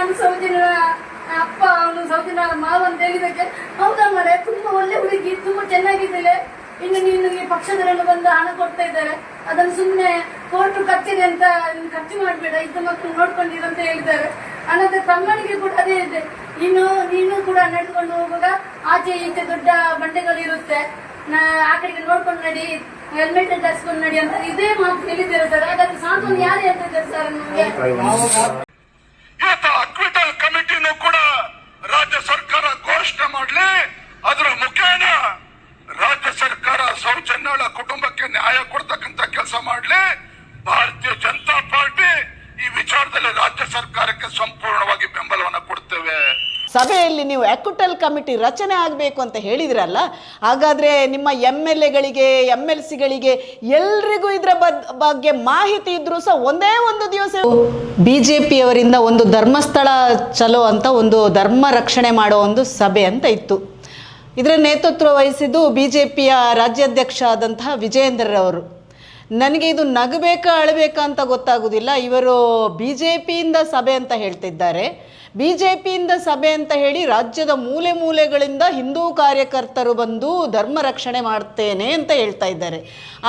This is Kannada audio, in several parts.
ನಾನು ಅಪ್ಪ, ಅವನು ಸೌದಿನ ಮಾವ ಅಂತ ಹೇಳಿದಕ್ಕೆ ಹೌದಾ ಮರೆ? ತುಂಬಾ ಒಳ್ಳೆ ಹುಡುಗಿ, ತುಂಬಾ ಚೆನ್ನಾಗಿದ್ದಾಳೆ. ಇನ್ನು ನೀನು ಈ ಪಕ್ಷದವರೆಲ್ಲ ಬಂದು ಹಣ ಕೊಡ್ತಾ ಇದ್ದಾರೆ. ಅದನ್ನು ಸುಮ್ಮನೆ ಕೋರ್ಟ್ ಕಚೇರಿ ಅಂತ ಖರ್ಚು ಮಾಡಬೇಡ, ಇದ್ದ ಮಕ್ಕಳು ನೋಡ್ಕೊಂಡಿರು ಅಂತ ಹೇಳಿದ್ದಾರೆ. ಅನ್ನೋದ್ರ ತಮ್ಮನಿಗೆ ಕೂಡ ಅದೇ ಇದೆ. ಇನ್ನು ನೀನು ಕೂಡ ನಡೆದುಕೊಂಡು ಹೋಗುವಾಗ ಆಚೆ ಈಚೆ ದೊಡ್ಡ ಬಂಡೆಗಳು ಇರುತ್ತೆ. ಆ ಕಡೆಗೆ ನೋಡ್ಕೊಂಡು ನಡಿ ಹೆಲ್ಮೆಟ್ ಧರಿಸ್ಕೊಂಡು ನಡಿ ಅಂತ ಇದೇ ಮಾತು ಹೇಳಿದ್ದಾರೆ ಸರ್. ಹಾಗಾದ್ರೆ ಸಾಂತ್ವನ ಯಾರು ಹೇಳ್ತಿದ್ದಾರೆ ಸರ್ ನಮಗೆ? ಇವತ್ತು ಅಕ್ವಿಟಲ್ ಕಮಿಟಿನೂ ಕೂಡ ರಾಜ್ಯ ಸರ್ಕಾರ ಘೋಷಣೆ ಮಾಡಲಿ. ಅದರ ಮುಖೇನ ರಾಜ್ಯ ಸರ್ಕಾರ ಸೌಜನ್ಯಳ ಕುಟುಂಬಕ್ಕೆ ನ್ಯಾಯ ಕೊಡ್ತಕ್ಕಂತ ಕೆಲಸ ಮಾಡಲಿ. ಭಾರತೀಯ ಜನತಾ ಪಾರ್ಟಿ ಈ ವಿಚಾರದಲ್ಲಿ ರಾಜ್ಯ ಸರ್ಕಾರಕ್ಕೆ ಸಂಪೂರ್ಣವಾಗಿ ಬೆಂಬಲವನ್ನು ಕೊಡ್ತೇವೆ. ಸಭೆಯಲ್ಲಿ ನೀವು ಎಕ್ವಿಟಲ್ ಕಮಿಟಿ ರಚನೆ ಆಗಬೇಕು ಅಂತ ಹೇಳಿದ್ರಲ್ಲ, ಹಾಗಾದರೆ ನಿಮ್ಮ ಎಂ ಎಲ್ ಎಗಳಿಗೆ ಎಂ ಎಲ್ ಸಿಗಳಿಗೆ ಎಲ್ರಿಗೂ ಇದರ ಬಗ್ಗೆ ಮಾಹಿತಿ ಇದ್ರೂ ಸಹ ಒಂದೇ ಒಂದು ದಿವಸ ಬಿ ಜೆ ಪಿಯವರಿಂದ ಒಂದು ಧರ್ಮಸ್ಥಳ ಚಲೋ ಅಂತ ಒಂದು ಧರ್ಮ ರಕ್ಷಣೆ ಮಾಡೋ ಒಂದು ಸಭೆ ಅಂತ ಇತ್ತು. ಇದರ ನೇತೃತ್ವ ವಹಿಸಿದ್ದು ಬಿ ಜೆ ಪಿಯ ರಾಜ್ಯಾಧ್ಯಕ್ಷ ಆದಂತಹ ವಿಜಯೇಂದ್ರರವರು ನನಗೆ ಇದು ನಗಬೇಕಾ, ಅಳಬೇಕಾ ಅಂತ ಗೊತ್ತಾಗೋದಿಲ್ಲ. ಇವರು ಬಿ ಜೆ ಪಿಯಿಂದ ಸಭೆ ಅಂತ ಹೇಳ್ತಿದ್ದಾರೆ. ಬಿ ಜೆ ಪಿಯಿಂದ ಸಭೆ ಅಂತ ಹೇಳಿ ರಾಜ್ಯದ ಮೂಲೆ ಮೂಲೆಗಳಿಂದ ಹಿಂದೂ ಕಾರ್ಯಕರ್ತರು ಬಂದು ಧರ್ಮ ರಕ್ಷಣೆ ಮಾಡ್ತೇನೆ ಅಂತ ಹೇಳ್ತಾ ಇದ್ದಾರೆ.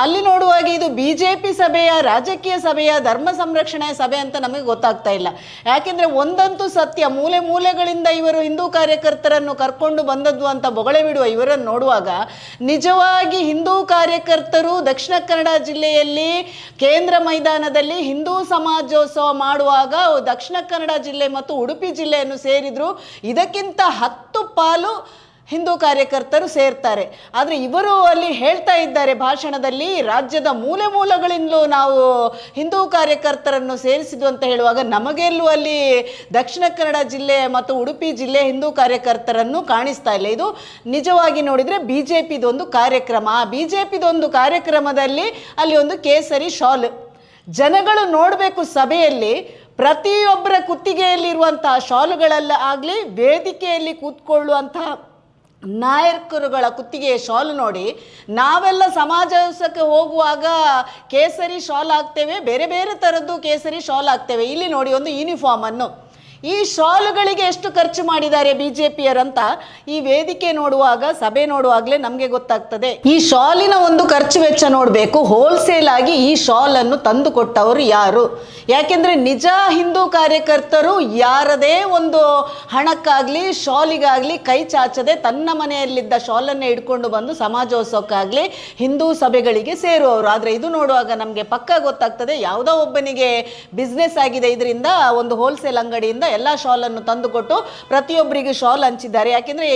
ಅಲ್ಲಿ ನೋಡುವಾಗ ಇದು ಬಿ ಜೆ ಪಿ ಸಭೆಯ, ರಾಜಕೀಯ ಸಭೆಯ, ಧರ್ಮ ಸಂರಕ್ಷಣೆಯ ಸಭೆ ಅಂತ ನಮಗೆ ಗೊತ್ತಾಗ್ತಾ ಇಲ್ಲ. ಯಾಕೆಂದ್ರೆ ಒಂದಂತೂ ಸತ್ಯ, ಮೂಲೆ ಮೂಲೆಗಳಿಂದ ಇವರು ಹಿಂದೂ ಕಾರ್ಯಕರ್ತರನ್ನು ಕರ್ಕೊಂಡು ಬಂದದ್ದು ಅಂತ ಬೊಗಳೆ ಬಿಡುವ ಇವರನ್ನು ನೋಡುವಾಗ ನಿಜವಾಗಿ ಹಿಂದೂ ಕಾರ್ಯಕರ್ತರು ದಕ್ಷಿಣ ಕನ್ನಡ ಜಿಲ್ಲೆಯಲ್ಲಿ ಕೇಂದ್ರ ಮೈದಾನದಲ್ಲಿ ಹಿಂದೂ ಸಮಾಜೋತ್ಸವ ಮಾಡುವಾಗ ದಕ್ಷಿಣ ಕನ್ನಡ ಜಿಲ್ಲೆ ಮತ್ತು ಉಡುಪಿ ಜಿಲ್ಲೆಯನ್ನು ಸೇರಿದ್ರು. ಇದಕ್ಕಿಂತ ಹತ್ತು ಪಾಲು ಹಿಂದೂ ಕಾರ್ಯಕರ್ತರು ಸೇರ್ತಾರೆ. ಆದರೆ ಇವರು ಅಲ್ಲಿ ಹೇಳ್ತಾ ಇದ್ದಾರೆ ಭಾಷಣದಲ್ಲಿ, ರಾಜ್ಯದ ಮೂಲೆ ಮೂಲಗಳಿಂದಲೂ ನಾವು ಹಿಂದೂ ಕಾರ್ಯಕರ್ತರನ್ನು ಸೇರಿಸಿದ್ದು ಅಂತ ಹೇಳುವಾಗ ನಮಗೆಲ್ಲೂ ಅಲ್ಲಿ ದಕ್ಷಿಣ ಕನ್ನಡ ಜಿಲ್ಲೆ ಮತ್ತು ಉಡುಪಿ ಜಿಲ್ಲೆ ಹಿಂದೂ ಕಾರ್ಯಕರ್ತರನ್ನು ಕಾಣಿಸ್ತಾ ಇಲ್ಲ. ಇದು ನಿಜವಾಗಿ ನೋಡಿದರೆ ಬಿ ಜೆ ಪಿದೊಂದು ಕಾರ್ಯಕ್ರಮ. ಆ ಬಿ ಜೆ ಪಿದೊಂದು ಕಾರ್ಯಕ್ರಮದಲ್ಲಿ ಅಲ್ಲಿ ಒಂದು ಕೇಸರಿ ಶಾಲ್. ಜನಗಳು ನೋಡಬೇಕು ಸಭೆಯಲ್ಲಿ ಪ್ರತಿಯೊಬ್ಬರ ಕುತ್ತಿಗೆಯಲ್ಲಿರುವಂತಹ ಶಾಲುಗಳೆಲ್ಲ ಆಗಲಿ, ವೇದಿಕೆಯಲ್ಲಿ ಕೂತ್ಕೊಳ್ಳುವಂತಹ ನಾಯಕರುಗಳ ಕುತ್ತಿಗೆಯ ಶಾಲು ನೋಡಿ, ನಾವೆಲ್ಲ ಸಮಾಜಕ್ಕೆ ಹೋಗುವಾಗ ಕೇಸರಿ ಶಾಲ್ ಹಾಕ್ತೇವೆ, ಬೇರೆ ಬೇರೆ ಥರದ್ದು ಕೇಸರಿ ಶಾಲ್ ಹಾಕ್ತೇವೆ. ಇಲ್ಲಿ ನೋಡಿ ಒಂದು ಯೂನಿಫಾರ್ಮನ್ನು ಈ ಶಾಲುಗಳಿಗೆ ಎಷ್ಟು ಖರ್ಚು ಮಾಡಿದ್ದಾರೆ ಪಿಯರಂತ ಈ ವೇದಿಕೆ ನೋಡುವಾಗ, ಸಭೆ ನೋಡುವಾಗಲೇ ನಮಗೆ ಗೊತ್ತಾಗ್ತದೆ. ಈ ಶಾಲಿನ ಒಂದು ಖರ್ಚು ವೆಚ್ಚ ನೋಡಬೇಕು ಹೋಲ್ಸೇಲ್ ಆಗಿ ಈ ಶಾಲನ್ನು ತಂದು ಕೊಟ್ಟವರು ಯಾರು? ಯಾಕೆಂದರೆ ನಿಜ ಹಿಂದೂ ಕಾರ್ಯಕರ್ತರು ಯಾರದೇ ಒಂದು ಹಣಕ್ಕಾಗಲಿ, ಶಾಲಿಗಾಗಲಿ ಕೈ ಚಾಚದೆ ತನ್ನ ಮನೆಯಲ್ಲಿದ್ದ ಶಾಲನ್ನೇ ಹಿಡ್ಕೊಂಡು ಬಂದು ಸಮಾಜೋತ್ಸವಕ್ಕಾಗಲಿ ಹಿಂದೂ ಸಭೆಗಳಿಗೆ ಸೇರುವವರು. ಆದರೆ ಇದು ನೋಡುವಾಗ ನಮಗೆ ಪಕ್ಕ ಗೊತ್ತಾಗ್ತದೆ, ಯಾವುದೋ ಒಬ್ಬನಿಗೆ ಬಿಸ್ನೆಸ್ ಆಗಿದೆ ಇದರಿಂದ, ಒಂದು ಹೋಲ್ಸೇಲ್ ಅಂಗಡಿಯಿಂದ ಎಲ್ಲ ಶಾಲನ್ನು ತಂದುಕೊಟ್ಟು ಪ್ರತಿಯೊಬ್ಬರಿಗೂ ಶಾಲ್ ಹಂಚಿದ್ದಾರೆ. ಯಾಕೆಂದ್ರೆ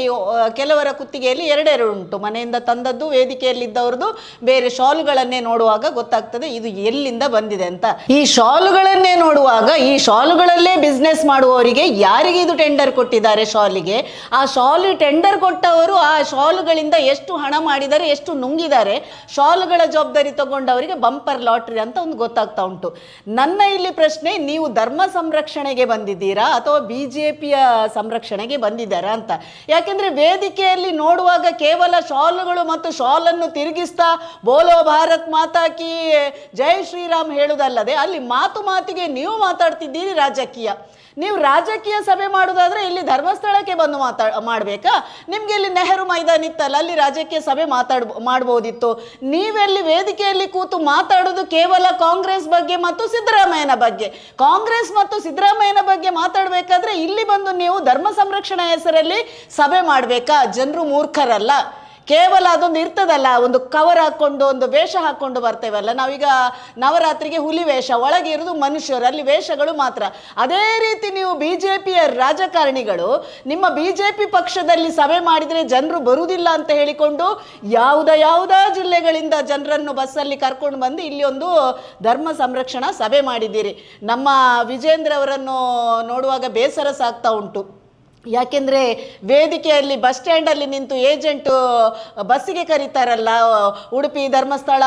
ಕೆಲವರ ಕುತ್ತಿಗೆಯಲ್ಲಿ ಎರಡೆರಡು ಉಂಟು. ಮನೆಯಿಂದ ತಂದದ್ದು, ವೇದಿಕೆಯಲ್ಲಿದ್ದವ್ರದ್ದು, ಬೇರೆ ಶಾಲುಗಳನ್ನೇ ನೋಡುವಾಗ ಗೊತ್ತಾಗ್ತದೆ ಇದು ಎಲ್ಲಿಂದ ಬಂದಿದೆ ಅಂತ. ಈ ಶಾಲುಗಳನ್ನೇ ನೋಡುವಾಗ, ಈ ಶಾಲುಗಳಲ್ಲೇ ಬಿಸ್ನೆಸ್ ಮಾಡುವವರಿಗೆ ಯಾರಿಗೆ ಇದು ಟೆಂಡರ್ ಕೊಟ್ಟಿದ್ದಾರೆ ಶಾಲಿಗೆ? ಆ ಶಾಲ್ ಟೆಂಡರ್ ಕೊಟ್ಟವರು ಆ ಶಾಲುಗಳಿಂದ ಎಷ್ಟು ಹಣ ಮಾಡಿದ್ದಾರೆ, ಎಷ್ಟು ನುಂಗಿದ್ದಾರೆ, ಶಾಲುಗಳ ಜವಾಬ್ದಾರಿ ತಗೊಂಡವರಿಗೆ ಬಂಪರ್ ಲಾಟ್ರಿ ಅಂತ ಒಂದು ಗೊತ್ತಾಗ್ತಾ ಉಂಟು. ನನ್ನ ಇಲ್ಲಿ ಪ್ರಶ್ನೆ, ನೀವು ಧರ್ಮ ಸಂರಕ್ಷಣೆಗೆ ಬಂದಿದ್ದೀರಾ? ಅಥವಾ ಬಿ ಜೆ ಪಿಯ ಸಂರಕ್ಷಣೆಗೆ ಬಂದಿದ್ದಾರಾ ಅಂತ? ಯಾಕೆಂದ್ರೆ ವೇದಿಕೆಯಲ್ಲಿ ನೋಡುವಾಗ ಕೇವಲ ಶಾಲುಗಳು ಮತ್ತು ಶಾಲನ್ನು ತಿರುಗಿಸ್ತಾ ಬೋಲೋ ಭಾರತ್ ಮಾತಾ ಕಿ ಜೈ ಶ್ರೀರಾಮ್ ಹೇಳುವುದಲ್ಲದೆ ಅಲ್ಲಿ ಮಾತು ಮಾತಿಗೆ ನೀವು ಮಾತಾಡ್ತಿದ್ದೀರಿ ರಾಜಕೀಯ. ನೀವು ರಾಜಕೀಯ ಸಭೆ ಮಾಡೋದಾದ್ರೆ ಇಲ್ಲಿ ಧರ್ಮಸ್ಥಳಕ್ಕೆ ಬಂದು ಮಾತಾ ಮಾಡಬೇಕಾ? ನಿಮಗೆ ಇಲ್ಲಿ ನೆಹರು ಮೈದಾನ ಇತ್ತಲ್ಲ, ಅಲ್ಲಿ ರಾಜಕೀಯ ಸಭೆ ಮಾತಾಡ್ ಮಾಡ್ಬೋದಿತ್ತು. ನೀವೆಲ್ಲಿ ವೇದಿಕೆಯಲ್ಲಿ ಕೂತು ಮಾತಾಡೋದು ಕೇವಲ ಕಾಂಗ್ರೆಸ್ ಬಗ್ಗೆ ಮತ್ತು ಸಿದ್ದರಾಮಯ್ಯನ ಬಗ್ಗೆ. ಕಾಂಗ್ರೆಸ್ ಮತ್ತು ಸಿದ್ದರಾಮಯ್ಯನ ಬಗ್ಗೆ ಮಾತಾಡಬೇಕಾದ್ರೆ ಇಲ್ಲಿ ಬಂದು ನೀವು ಧರ್ಮ ಸಂರಕ್ಷಣಾ ಹೆಸರಲ್ಲಿ ಸಭೆ ಮಾಡಬೇಕಾ? ಜನರು ಮೂರ್ಖರಲ್ಲ. ಕೇವಲ ಅದೊಂದು ಇರ್ತದಲ್ಲ, ಒಂದು ಕವರ್ ಹಾಕ್ಕೊಂಡು ಒಂದು ವೇಷ ಹಾಕ್ಕೊಂಡು ಬರ್ತೇವಲ್ಲ ನಾವೀಗ ನವರಾತ್ರಿಗೆ ಹುಲಿ ವೇಷ, ಒಳಗೆ ಇರೋದು ಮನುಷ್ಯರು, ಅಲ್ಲಿ ವೇಷಗಳು ಮಾತ್ರ. ಅದೇ ರೀತಿ ನೀವು ಬಿ ಜೆ ಪಿಯ ರಾಜಕಾರಣಿಗಳು, ನಿಮ್ಮ ಬಿ ಜೆ ಪಿ ಪಕ್ಷದಲ್ಲಿ ಸಭೆ ಮಾಡಿದರೆ ಜನರು ಬರುವುದಿಲ್ಲ ಅಂತ ಹೇಳಿಕೊಂಡು, ಯಾವುದ ಯಾವುದೋ ಜಿಲ್ಲೆಗಳಿಂದ ಜನರನ್ನು ಬಸ್ಸಲ್ಲಿ ಕರ್ಕೊಂಡು ಬಂದು ಇಲ್ಲಿ ಒಂದು ಧರ್ಮ ಸಂರಕ್ಷಣಾ ಸಭೆ ಮಾಡಿದ್ದೀರಿ. ನಮ್ಮ ವಿಜೇಂದ್ರ ಅವರನ್ನು ನೋಡುವಾಗ ಬೇಸರ ಸಾಗ್ತಾ ಉಂಟು. ಯಾಕೆಂದರೆ ವೇದಿಕೆಯಲ್ಲಿ ಬಸ್ ಸ್ಟ್ಯಾಂಡಲ್ಲಿ ನಿಂತು ಏಜೆಂಟು ಬಸ್ಸಿಗೆ ಕರೀತಾರಲ್ಲ, ಉಡುಪಿ ಧರ್ಮಸ್ಥಳ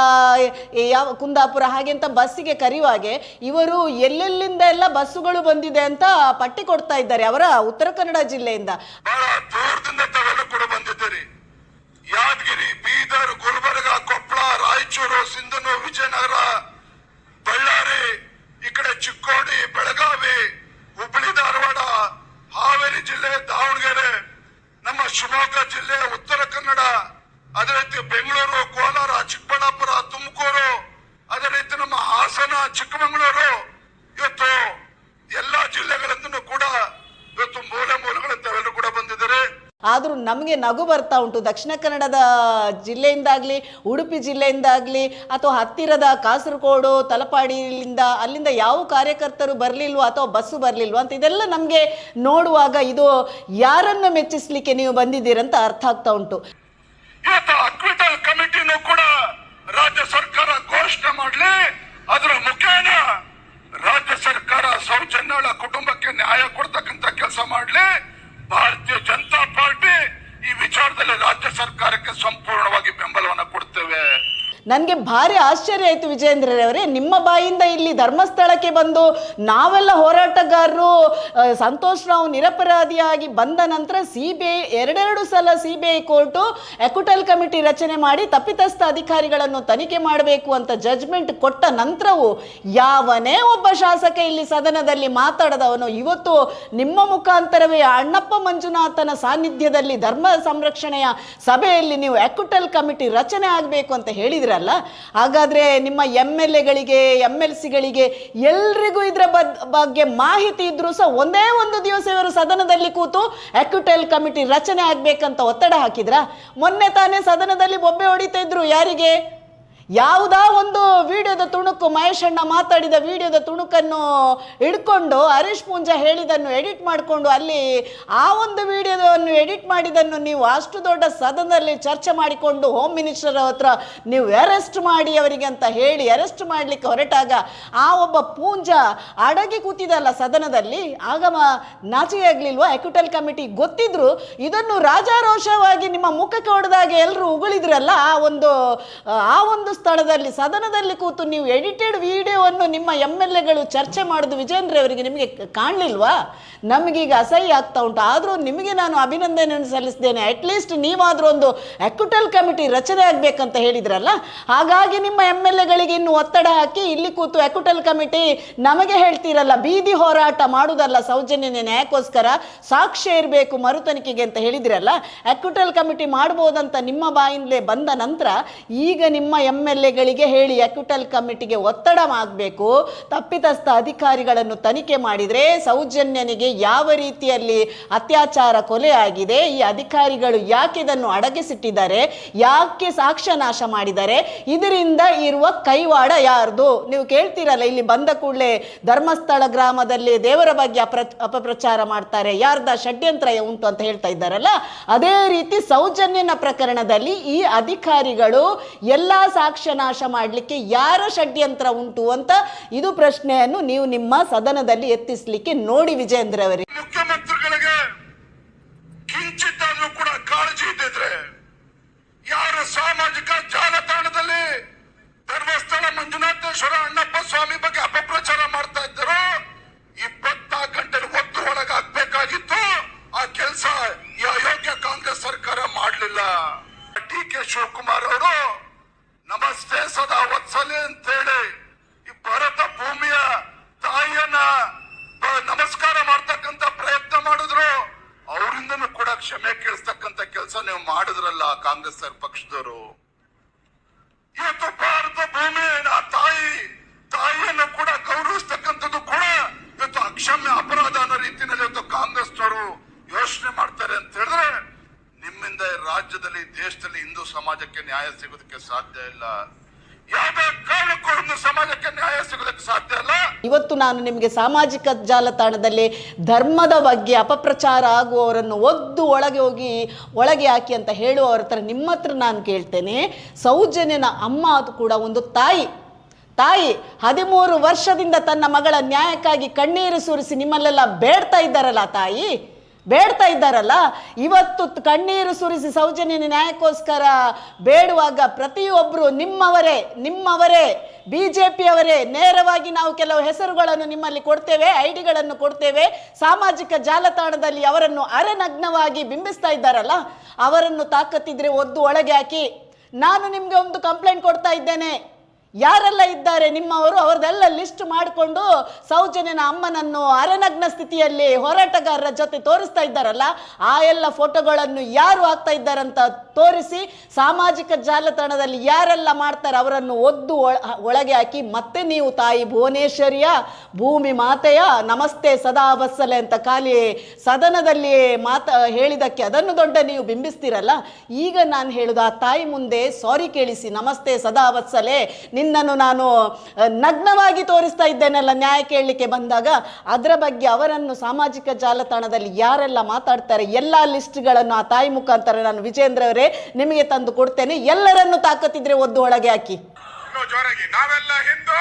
ಯಾವ, ಕುಂದಾಪುರ ಹಾಗೆ ಅಂತ ಬಸ್ಸಿಗೆ ಕರೆಯುವಾಗೆ ಇವರು ಎಲ್ಲೆಲ್ಲಿಂದ ಎಲ್ಲ ಬಸ್ಸುಗಳು ಬಂದಿದೆ ಅಂತ ಪಟ್ಟಿ ಕೊಡ್ತಾ ಇದ್ದಾರೆ ಅವರ ಉತ್ತರ ಕನ್ನಡ ಜಿಲ್ಲೆಯಿಂದ. ಯಾದಗಿರಿ, ಬೀದರ್, ಗುಲ್ಬರ್ಗ ಕೊಪ್ಪಳ ರಾಯಚೂರು ವಿಜಯನಗರ, ಬಳ್ಳಾರಿ, ಈ ಕಡೆ ಚಿಕ್ಕೋಡಿ, ಬೆಳಗಾವಿ ಹುಬ್ಬಳ್ಳಿ ಧಾರವಾಡ ಹಾವೇರಿ ಜಿಲ್ಲೆ ದಾವಣಗೆರೆ, ನಮ್ಮ ಶಿವಮೊಗ್ಗ ಜಿಲ್ಲೆ, ಉತ್ತರ ಕನ್ನಡ, ಅದೇ ರೀತಿ ಬೆಂಗಳೂರು, ಕೋಲಾರ, ಚಿಕ್ಕಬಳ್ಳಾಪುರ, ತುಮಕೂರು, ಅದೇ ರೀತಿ ನಮ್ಮ ಹಾಸನ, ಚಿಕ್ಕಮಗಳೂರು, ಇವತ್ತು ಎಲ್ಲಾ ಜಿಲ್ಲೆಗಳಿಂದ ಕೂಡ ಇವತ್ತು ಮೂಲೆ ಬಂದಿದ್ದಾರೆ ಆದರೂ ನಮಗೆ ನಗು ಬರ್ತಾ ಉಂಟು. ದಕ್ಷಿಣ ಕನ್ನಡದ ಜಿಲ್ಲೆಯಿಂದಾಗಲಿ, ಉಡುಪಿ ಜಿಲ್ಲೆಯಿಂದಾಗಲಿ, ಅಥವಾ ಹತ್ತಿರದ ಕಾಸರಗೋಡು ತಲಪಾಡಿಯಿಂದ ಅಲ್ಲಿಂದ ಯಾವ ಕಾರ್ಯಕರ್ತರು ಬರಲಿಲ್ವೋ ಅಥವಾ ಬಸ್ಸು ಬರಲಿಲ್ವೋ ಅಂತ ಇದೆಲ್ಲ ನಮಗೆ ನೋಡುವಾಗ ಇದು ಯಾರನ್ನು ಮೆಚ್ಚಿಸ್ಲಿಕ್ಕೆ ನೀವು ಬಂದಿದ್ದೀರಂತ ಅರ್ಥ ಆಗ್ತಾ ಉಂಟು. ಕಮಿಟಿನೂ ಕೂಡ ರಾಜ್ಯ ಸರ್ಕಾರ ಘೋಷಣೆ ಮಾಡಲಿ. ಅದರ ಮುಖೇನ ರಾಜ್ಯ ಸರ್ಕಾರ ಸೌಜನ್ಯಳ ಕುಟುಂಬಕ್ಕೆ ನ್ಯಾಯ ಕೊಡ್ತಕ್ಕಂತ ಕೆಲಸ ಮಾಡಲಿ. ಭಾರತೀಯ ಜನತಾ ಪಾರ್ಟಿ ಈ ವಿಚಾರದಲ್ಲಿ ರಾಜ್ಯ ಸರ್ಕಾರಕ್ಕೆ ಸಂಪೂರ್ಣವಾಗಿ ಬೆಂಬಲವನ್ನು ಕೊಡ್ತೇವೆ. ನನಗೆ ಭಾರಿ ಆಶ್ಚರ್ಯ ಆಯಿತು ವಿಜೇಂದ್ರರವರೇ ನಿಮ್ಮ ಬಾಯಿಂದ ಇಲ್ಲಿ ಧರ್ಮಸ್ಥಳಕ್ಕೆ ಬಂದು ನಾವೆಲ್ಲ ಹೋರಾಟಗಾರರು ಸಂತೋಷ್ ರಾವ್ ನಿರಪರಾಧಿಯಾಗಿ ಬಂದ ನಂತರ ಸಿ ಬಿ ಐ ಎರಡೆರಡು ಸಲ ಸಿ ಬಿ ಐ ಕೋರ್ಟು ಎಕುಟಲ್ ಕಮಿಟಿ ರಚನೆ ಮಾಡಿ ತಪ್ಪಿತಸ್ಥ ಅಧಿಕಾರಿಗಳನ್ನು ತನಿಖೆ ಮಾಡಬೇಕು ಅಂತ ಜಜ್ಮೆಂಟ್ ಕೊಟ್ಟ ನಂತರವೂ ಯಾವನೇ ಒಬ್ಬ ಶಾಸಕ ಇಲ್ಲಿ ಸದನದಲ್ಲಿ ಮಾತಾಡದವನು, ಇವತ್ತು ನಿಮ್ಮ ಮುಖಾಂತರವೇ ಅಣ್ಣಪ್ಪ ಮಂಜುನಾಥನ ಸಾನ್ನಿಧ್ಯದಲ್ಲಿ ಧರ್ಮ ಸಂರಕ್ಷಣೆಯ ಸಭೆಯಲ್ಲಿ ನೀವು ಎಕುಟಲ್ ಕಮಿಟಿ ರಚನೆ ಆಗಬೇಕು ಅಂತ ಹೇಳಿದ್ರಲ್ಲ ಹಾಗಾದ್ರೆ ನಿಮ್ಮ ಎಂ ಎಲ್ ಎಗಳಿಗೆ ಎಂ ಎಲ್ ಸಿಗಳಿಗೆ ಎಲ್ರಿಗೂ ಇದರ ಬಗ್ಗೆ ಮಾಹಿತಿ ಇದ್ರೂ ಸಹ ಒಂದೇ ಒಂದು ದಿವಸ ಇವರು ಸದನದಲ್ಲಿ ಕೂತು ಎಕ್ಯುಟಲ್ ಕಮಿಟಿ ರಚನೆ ಆಗಬೇಕಂತ ಒತ್ತಡ ಹಾಕಿದ್ರ? ಮೊನ್ನೆ ತಾನೇ ಸದನದಲ್ಲಿ ಬೊಬ್ಬೆ ಹೊಡಿತಾ ಇದ್ರು ಯಾರಿಗೆ? ಯಾವುದಾ ಒಂದು ವಿಡಿಯೋದ ತುಣುಕು ಮಹೇಶ್ ಅಣ್ಣ ಮಾತಾಡಿದ ವಿಡಿಯೋದ ತುಣುಕನ್ನು ಹಿಡ್ಕೊಂಡು ಹರೀಶ್ ಪೂಂಜಾ ಹೇಳಿದನ್ನು ಎಡಿಟ್ ಮಾಡಿಕೊಂಡು ಅಲ್ಲಿ ಆ ಒಂದು ವಿಡಿಯೋವನ್ನು ಎಡಿಟ್ ಮಾಡಿದನ್ನು ನೀವು ಅಷ್ಟು ದೊಡ್ಡ ಸದನದಲ್ಲಿ ಚರ್ಚೆ ಮಾಡಿಕೊಂಡು ಹೋಮ್ ಮಿನಿಸ್ಟರ್ ಹತ್ರ ನೀವು ಅರೆಸ್ಟ್ ಮಾಡಿ ಅವರಿಗೆ ಅಂತ ಹೇಳಿ ಅರೆಸ್ಟ್ ಮಾಡಲಿಕ್ಕೆ ಹೊರಟಾಗ ಆ ಒಬ್ಬ ಪೂಂಜಾ ಅಡಗಿ ಕೂತಿದಲ್ಲ ಸದನದಲ್ಲಿ, ಆಗ ನಾಚಿಕೆ ಆಗ್ಲಿಲ್ವಾ? ಎಕ್ಯುಟಲ್ ಕಮಿಟಿ ಗೊತ್ತಿದ್ರು, ಇದನ್ನು ರಾಜಾರೋಷವಾಗಿ ನಿಮ್ಮ ಮುಖಕ್ಕೆ ಹೊಡೆದಾಗ ಎಲ್ಲರೂ ಉಗುಳಿದ್ರಲ್ಲ, ಆ ಒಂದು ಆ ಒಂದು ಸ್ಥಳದಲ್ಲಿ, ಸದನದಲ್ಲಿ ಕೂತು ನೀವು ಎಡಿಟೆಡ್ ವಿಡಿಯೋವನ್ನು ನಿಮ್ಮ ಎಂ ಎಲ್ ಚರ್ಚೆ ಮಾಡೋದು ವಿಜೇಂದ್ರ ಅವರಿಗೆ ನಿಮಗೆ ಕಾಣಲಿಲ್ವಾ? ನಮಗೀಗ ಅಸಹ್ಯ ಆಗ್ತಾ ಉಂಟು. ಆದರೂ ನಿಮಗೆ ನಾನು ಅಭಿನಂದನೆಯನ್ನು ಸಲ್ಲಿಸಿದ್ದೇನೆ. ಅಟ್ಲೀಸ್ಟ್ ನೀವಾದರೂ ಒಂದು ಅಕ್ಯುಟಲ್ ಕಮಿಟಿ ರಚನೆ ಆಗಬೇಕಂತ ಹೇಳಿದ್ರಲ್ಲ? ಹಾಗಾಗಿ ನಿಮ್ಮ ಎಂ ಎಲ್ ಇನ್ನು ಒತ್ತಡ ಹಾಕಿ ಇಲ್ಲಿ ಕೂತು ಅಕ್ಯುಟಲ್ ಕಮಿಟಿ ನಮಗೆ ಹೇಳ್ತೀರಲ್ಲ, ಬೀದಿ ಹೋರಾಟ ಮಾಡುವುದಲ್ಲ ಸೌಜನ್ಯ ನ್ಯಾಯಕ್ಕೋಸ್ಕರ, ಸಾಕ್ಷ್ಯ ಇರಬೇಕು ಮರು ತನಿಖೆಗೆ ಅಂತ ಹೇಳಿದಿರಲ್ಲ? ಅಕ್ಯುಟಲ್ ಕಮಿಟಿ ಮಾಡ್ಬೋದಂತ ನಿಮ್ಮ ಬಾಯಿಂದಲೇ ಬಂದ ನಂತರ ಈಗ ನಿಮ್ಮ ಎಂ ಹೇಳಿ ಅಕ್ಯುಟಲ್ ಕಮಿಟಿಗೆ ಒತ್ತಡ ಆಗಬೇಕು ತಪ್ಪಿತಸ್ಥ ಅಧಿಕಾರಿಗಳನ್ನು ತನಿಖೆ ಮಾಡಿದರೆ ಸೌಜನ್ಯನಿಗೆ ಯಾವ ರೀತಿಯಲ್ಲಿ ಅತ್ಯಾಚಾರ ಕೊಲೆ ಆಗಿದೆ ಈ ಅಧಿಕಾರಿಗಳು ಯಾಕೆ ಇದನ್ನು ಅಡಗಿಸಿಟ್ಟಿದ್ದಾರೆ, ಯಾಕೆ ಸಾಕ್ಷ್ಯ ನಾಶ ಮಾಡಿದ್ದಾರೆ, ಇದರಿಂದ ಇರುವ ಕೈವಾಡ ಯಾರ್ದು? ನೀವು ಕೇಳ್ತೀರಲ್ಲ, ಇಲ್ಲಿ ಬಂದ ಕೂಡಲೇ ಧರ್ಮಸ್ಥಳ ಗ್ರಾಮದಲ್ಲಿ ದೇವರ ಬಗ್ಗೆ ಅಪ್ರ, ಅಪಪ್ರಚಾರ ಮಾಡ್ತಾರೆ, ಯಾರ್ದ ಷಡ್ಯಂತ್ರ ಉಂಟು ಅಂತ ಹೇಳ್ತಾ ಇದ್ದಾರಲ್ಲ, ಅದೇ ರೀತಿ ಸೌಜನ್ಯನ ಪ್ರಕರಣದಲ್ಲಿ ಈ ಅಧಿಕಾರಿಗಳು ಎಲ್ಲ ಸಾಕ್ಷ್ಯ ನಾಶ ಮಾಡಲಿಕ್ಕೆ ಯಾರ ಷಡ್ಯಂತ್ರ ಉಂಟು ಅಂತ ಇದು ಪ್ರಶ್ನೆಯನ್ನು ನೀವು ನಿಮ್ಮ ಸದನದಲ್ಲಿ ಎತ್ತಿಸ್ಲಿಕ್ಕೆ ನೋಡಿ ವಿಜೇಂದ್ರ ಅವರೇ ಮುಖ್ಯಮಂತ್ರಿಗಳಿಗೆ ಕಿಂಚಿತ್ತಾದ್ರೂ ಕೂಡ ಕಾಳಜಿ ಇದ್ದಿದ್ರೆ ಯಾರು ಸಾಮಾಜಿಕ ಜಾಲತಾಣದಲ್ಲಿ ಧರ್ಮಸ್ಥಳ ಮಂಜುನಾಥೇಶ್ವರ ಅಣ್ಣಪ್ಪ ಸ್ವಾಮಿ ಬಗ್ಗೆ ಅಪಪ್ರಚಾರ ಮಾಡ್ತಾ ಇದ್ದರು ಇಪ್ಪತ್ನಾಲ್ಕು ಗಂಟೆ ಒತ್ತು ಒಳಗಾಗ್ಬೇಕಾಗಿತ್ತು ಆ ಕೆಲಸ ಈ ಅಯೋಗ್ಯ ಕಾಂಗ್ರೆಸ್ ಸರ್ಕಾರ ಮಾಡಲಿಲ್ಲ ಡಿ ಕೆ ಶಿವಕುಮಾರ್ ಅವರು ನಮಸ್ತೆ ಸದಾ ವತ್ಸಲೆ ಅಂತೇಳಿ ಈ ಭಾರತ ಭೂಮಿಯ ತಾಯಿಯನ್ನ ಬ- ನಮಸ್ಕಾರ ಮಾಡ್ತಕ್ಕಂತ ಪ್ರಯತ್ನ ಮಾಡಿದ್ರು ಅವರಿಂದನೂ ಕೂಡ ಕ್ಷಮೆ ಕೇಳಿಸ್ತಕ್ಕಂತ ಕೆಲಸ ನೀವು ಮಾಡಿದ್ರಲ್ಲ ಕಾಂಗ್ರೆಸ್ ಪಕ್ಷದವರು ಇವತ್ತು ಭಾರತ ಭೂಮಿ ಆ ತಾಯಿ ತಾಯಿಯನ್ನು ಕೂಡ ಗೌರವಿಸ್ತಕ್ಕಂಥದ್ದು ಕೂಡ ಅಕ್ಷಮ್ಯ ಅಪರಾಧ ಅನ್ನೋ ರೀತಿಯಲ್ಲಿ ಇವತ್ತು ಕಾಂಗ್ರೆಸ್ನವರು ಯೋಚನೆ ಮಾಡ್ತಾರೆ ಅಂತ ಹೇಳಿದ್ರೆ ನಿಮ್ಮಿಂದ ರಾಜ್ಯದಲ್ಲಿ, ದೇಶದಲ್ಲಿ ಹಿಂದೂ ಸಮಾಜಕ್ಕೆ ನ್ಯಾಯ ಸಿಗೋದಕ್ಕೆ ಸಾಧ್ಯ ಇಲ್ಲ. ಯಾವುದೇ ಸಮಾಜಕ್ಕೆ ನ್ಯಾಯ ಸಿಗೋದಕ್ಕೆ ಸಾಧ್ಯ ಇಲ್ಲ. ಇವತ್ತು ನಾನು ನಿಮಗೆ ಸಾಮಾಜಿಕ ಜಾಲತಾಣದಲ್ಲಿ ಧರ್ಮದ ಬಗ್ಗೆ ಅಪಪ್ರಚಾರ ಆಗುವವರನ್ನು ಒದ್ದು ಒಳಗೆ ಹೋಗಿ ಒಳಗೆ ಹಾಕಿ ಅಂತ ಹೇಳುವವರ ಹತ್ರ ನಿಮ್ಮ ಹತ್ರ ನಾನು ಕೇಳ್ತೇನೆ. ಸೌಜನ್ಯನ ಅಮ್ಮ ಅದು ಕೂಡ ಒಂದು ತಾಯಿ. ತಾಯಿ ಹದಿಮೂರು ವರ್ಷದಿಂದ ತನ್ನ ಮಗಳ ನ್ಯಾಯಕ್ಕಾಗಿ ಕಣ್ಣೀರು ಸುರಿಸಿ ನಿಮ್ಮಲ್ಲೆಲ್ಲ ಬೇಡ್ತಾ ಇದ್ದಾರಲ್ಲ ತಾಯಿ? ಬೇಡ್ತಾ ಇದ್ದಾರಲ್ಲ? ಇವತ್ತು ಕಣ್ಣೀರು ಸುರಿಸಿ ಸೌಜನ್ಯ ನ್ಯಾಯಕ್ಕೋಸ್ಕರ ಬೇಡುವಾಗ ಪ್ರತಿಯೊಬ್ಬರು ನಿಮ್ಮವರೇ ನಿಮ್ಮವರೇ ಬಿ ಜೆ ಪಿಯವರೇ ನೇರವಾಗಿ ನಾವು ಕೆಲವು ಹೆಸರುಗಳನ್ನು ನಿಮ್ಮಲ್ಲಿ ಕೊಡ್ತೇವೆ ಐ ಡಿಗಳನ್ನು ಕೊಡ್ತೇವೆ, ಸಾಮಾಜಿಕ ಜಾಲತಾಣದಲ್ಲಿ ಅವರನ್ನು ಅರೆನಗ್ನವಾಗಿ ಬಿಂಬಿಸ್ತಾ ಇದ್ದಾರಲ್ಲ, ಅವರನ್ನು ತಾಕತ್ತಿದ್ರೆ ಒದ್ದು ಒಳಗೆ ಹಾಕಿ. ನಾನು ನಿಮಗೆ ಒಂದು ಕಂಪ್ಲೇಂಟ್ ಕೊಡ್ತಾ ಇದ್ದೇನೆ. ಯಾರೆಲ್ಲ ಇದ್ದಾರೆ ನಿಮ್ಮವರು ಅವ್ರದ್ದೆಲ್ಲ ಲಿಸ್ಟ್ ಮಾಡಿಕೊಂಡು ಸೌಜನ್ಯನ ಅಮ್ಮನನ್ನು ಅರೆನಗ್ನ ಸ್ಥಿತಿಯಲ್ಲಿ ಹೋರಾಟಗಾರರ ಜೊತೆ ತೋರಿಸ್ತಾ ಇದ್ದಾರಲ್ಲ, ಆ ಎಲ್ಲ ಫೋಟೋಗಳನ್ನು ಯಾರು ಹಾಕ್ತಾ ಇದ್ದಾರಂತ ತೋರಿಸಿ ಸಾಮಾಜಿಕ ಜಾಲತಾಣದಲ್ಲಿ ಯಾರೆಲ್ಲ ಮಾಡ್ತಾರೆ ಅವರನ್ನು ಒದ್ದು ಒಳ- ಒಳಗೆ ಹಾಕಿ ಮತ್ತೆ ನೀವು ತಾಯಿ ಭುವನೇಶ್ವರಿಯ, ಭೂಮಿ ಮಾತೆಯ, ನಮಸ್ತೆ ಸದಾ ಬಸ್ಸಲೆ ಅಂತ ಖಾಲಿ ಸದನದಲ್ಲಿ ಮಾತ, ಹೇಳಿದಕ್ಕೆ ಅದನ್ನು ದೊಡ್ಡ ನೀವು ಬಿಂಬಿಸ್ತೀರಲ್ಲ, ಈಗ ನಾನು ಹೇಳುದು ಆ ತಾಯಿ ಮುಂದೆ ಸಾರಿ ಕೇಳಿಸಿ ನಮಸ್ತೆ ಸದಾ ವತ್ಸಲೆ ನಿನ್ನನ್ನು ನಾನು ನಗ್ನವಾಗಿ ತೋರಿಸ್ತಾ ಇದ್ದೇನಲ್ಲ ನ್ಯಾಯ ಕೇಳಲಿಕ್ಕೆ ಬಂದಾಗ ಅದರ ಬಗ್ಗೆ ಅವರನ್ನು ಸಾಮಾಜಿಕ ಜಾಲತಾಣದಲ್ಲಿ ಯಾರೆಲ್ಲ ಮಾತಾಡ್ತಾರೆ ಎಲ್ಲ ಲಿಸ್ಟ್ಗಳನ್ನು ಆ ತಾಯಿ ಮುಖಾಂತರ ನಾನು ವಿಜೇಂದ್ರ ಅವರೇ ನಿಮಗೆ ತಂದು ಕೊಡ್ತೇನೆ. ಎಲ್ಲರನ್ನು ತಾಕತ್ತಿದ್ರೆ ಒದ್ದು ಒಳಗೆ ಹಾಕಿ. ನಾವೆಲ್ಲ ಹಿಂದೂ.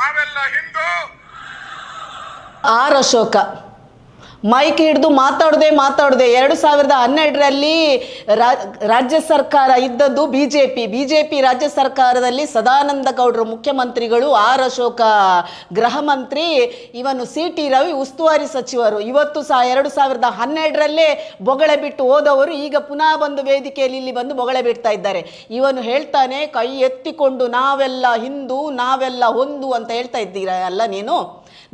ನಾವೆಲ್ಲ ಹಿಂದೂ. ಆರ್ ಅಶೋಕ. ಮೈಕ್ ಹಿಡಿದು ಮಾತಾಡದೆ ಮಾತಾಡದೆ ಎರಡು ಸಾವಿರದ ಹನ್ನೆರಡರಲ್ಲಿ ರಾಜ್ಯ ಸರ್ಕಾರ ಇದ್ದದ್ದು B J P B J P ರಾಜ್ಯ ಸರ್ಕಾರದಲ್ಲಿ ಸದಾನಂದ ಗೌಡರು ಮುಖ್ಯಮಂತ್ರಿಗಳು, ಆರ್ ಅಶೋಕ ಗೃಹ ಮಂತ್ರಿ, ಇವನು ಸಿ ಟಿ ರವಿ ಉಸ್ತುವಾರಿ ಸಚಿವರು. ಇವತ್ತು ಸಹ ಎರಡು ಸಾವಿರದ ಹನ್ನೆರಡರಲ್ಲೇ ಬೊಗಳೆ ಬಿಟ್ಟು ಹೋದವರು ಈಗ ಪುನಃ ಬಂದು ವೇದಿಕೆಯಲ್ಲಿ ಇಲ್ಲಿ ಬಂದು ಬೊಗಳೆ ಬಿಡ್ತಾ ಇದ್ದಾರೆ. ಇವನು ಹೇಳ್ತಾನೆ, ಕೈ ಎತ್ತಿಕೊಂಡು ನಾವೆಲ್ಲ ಹಿಂದೂ, ನಾವೆಲ್ಲ ಹೊಂದು ಅಂತ ಹೇಳ್ತಾ ಇದ್ದೀರ ಅಲ್ಲ ನೀನು?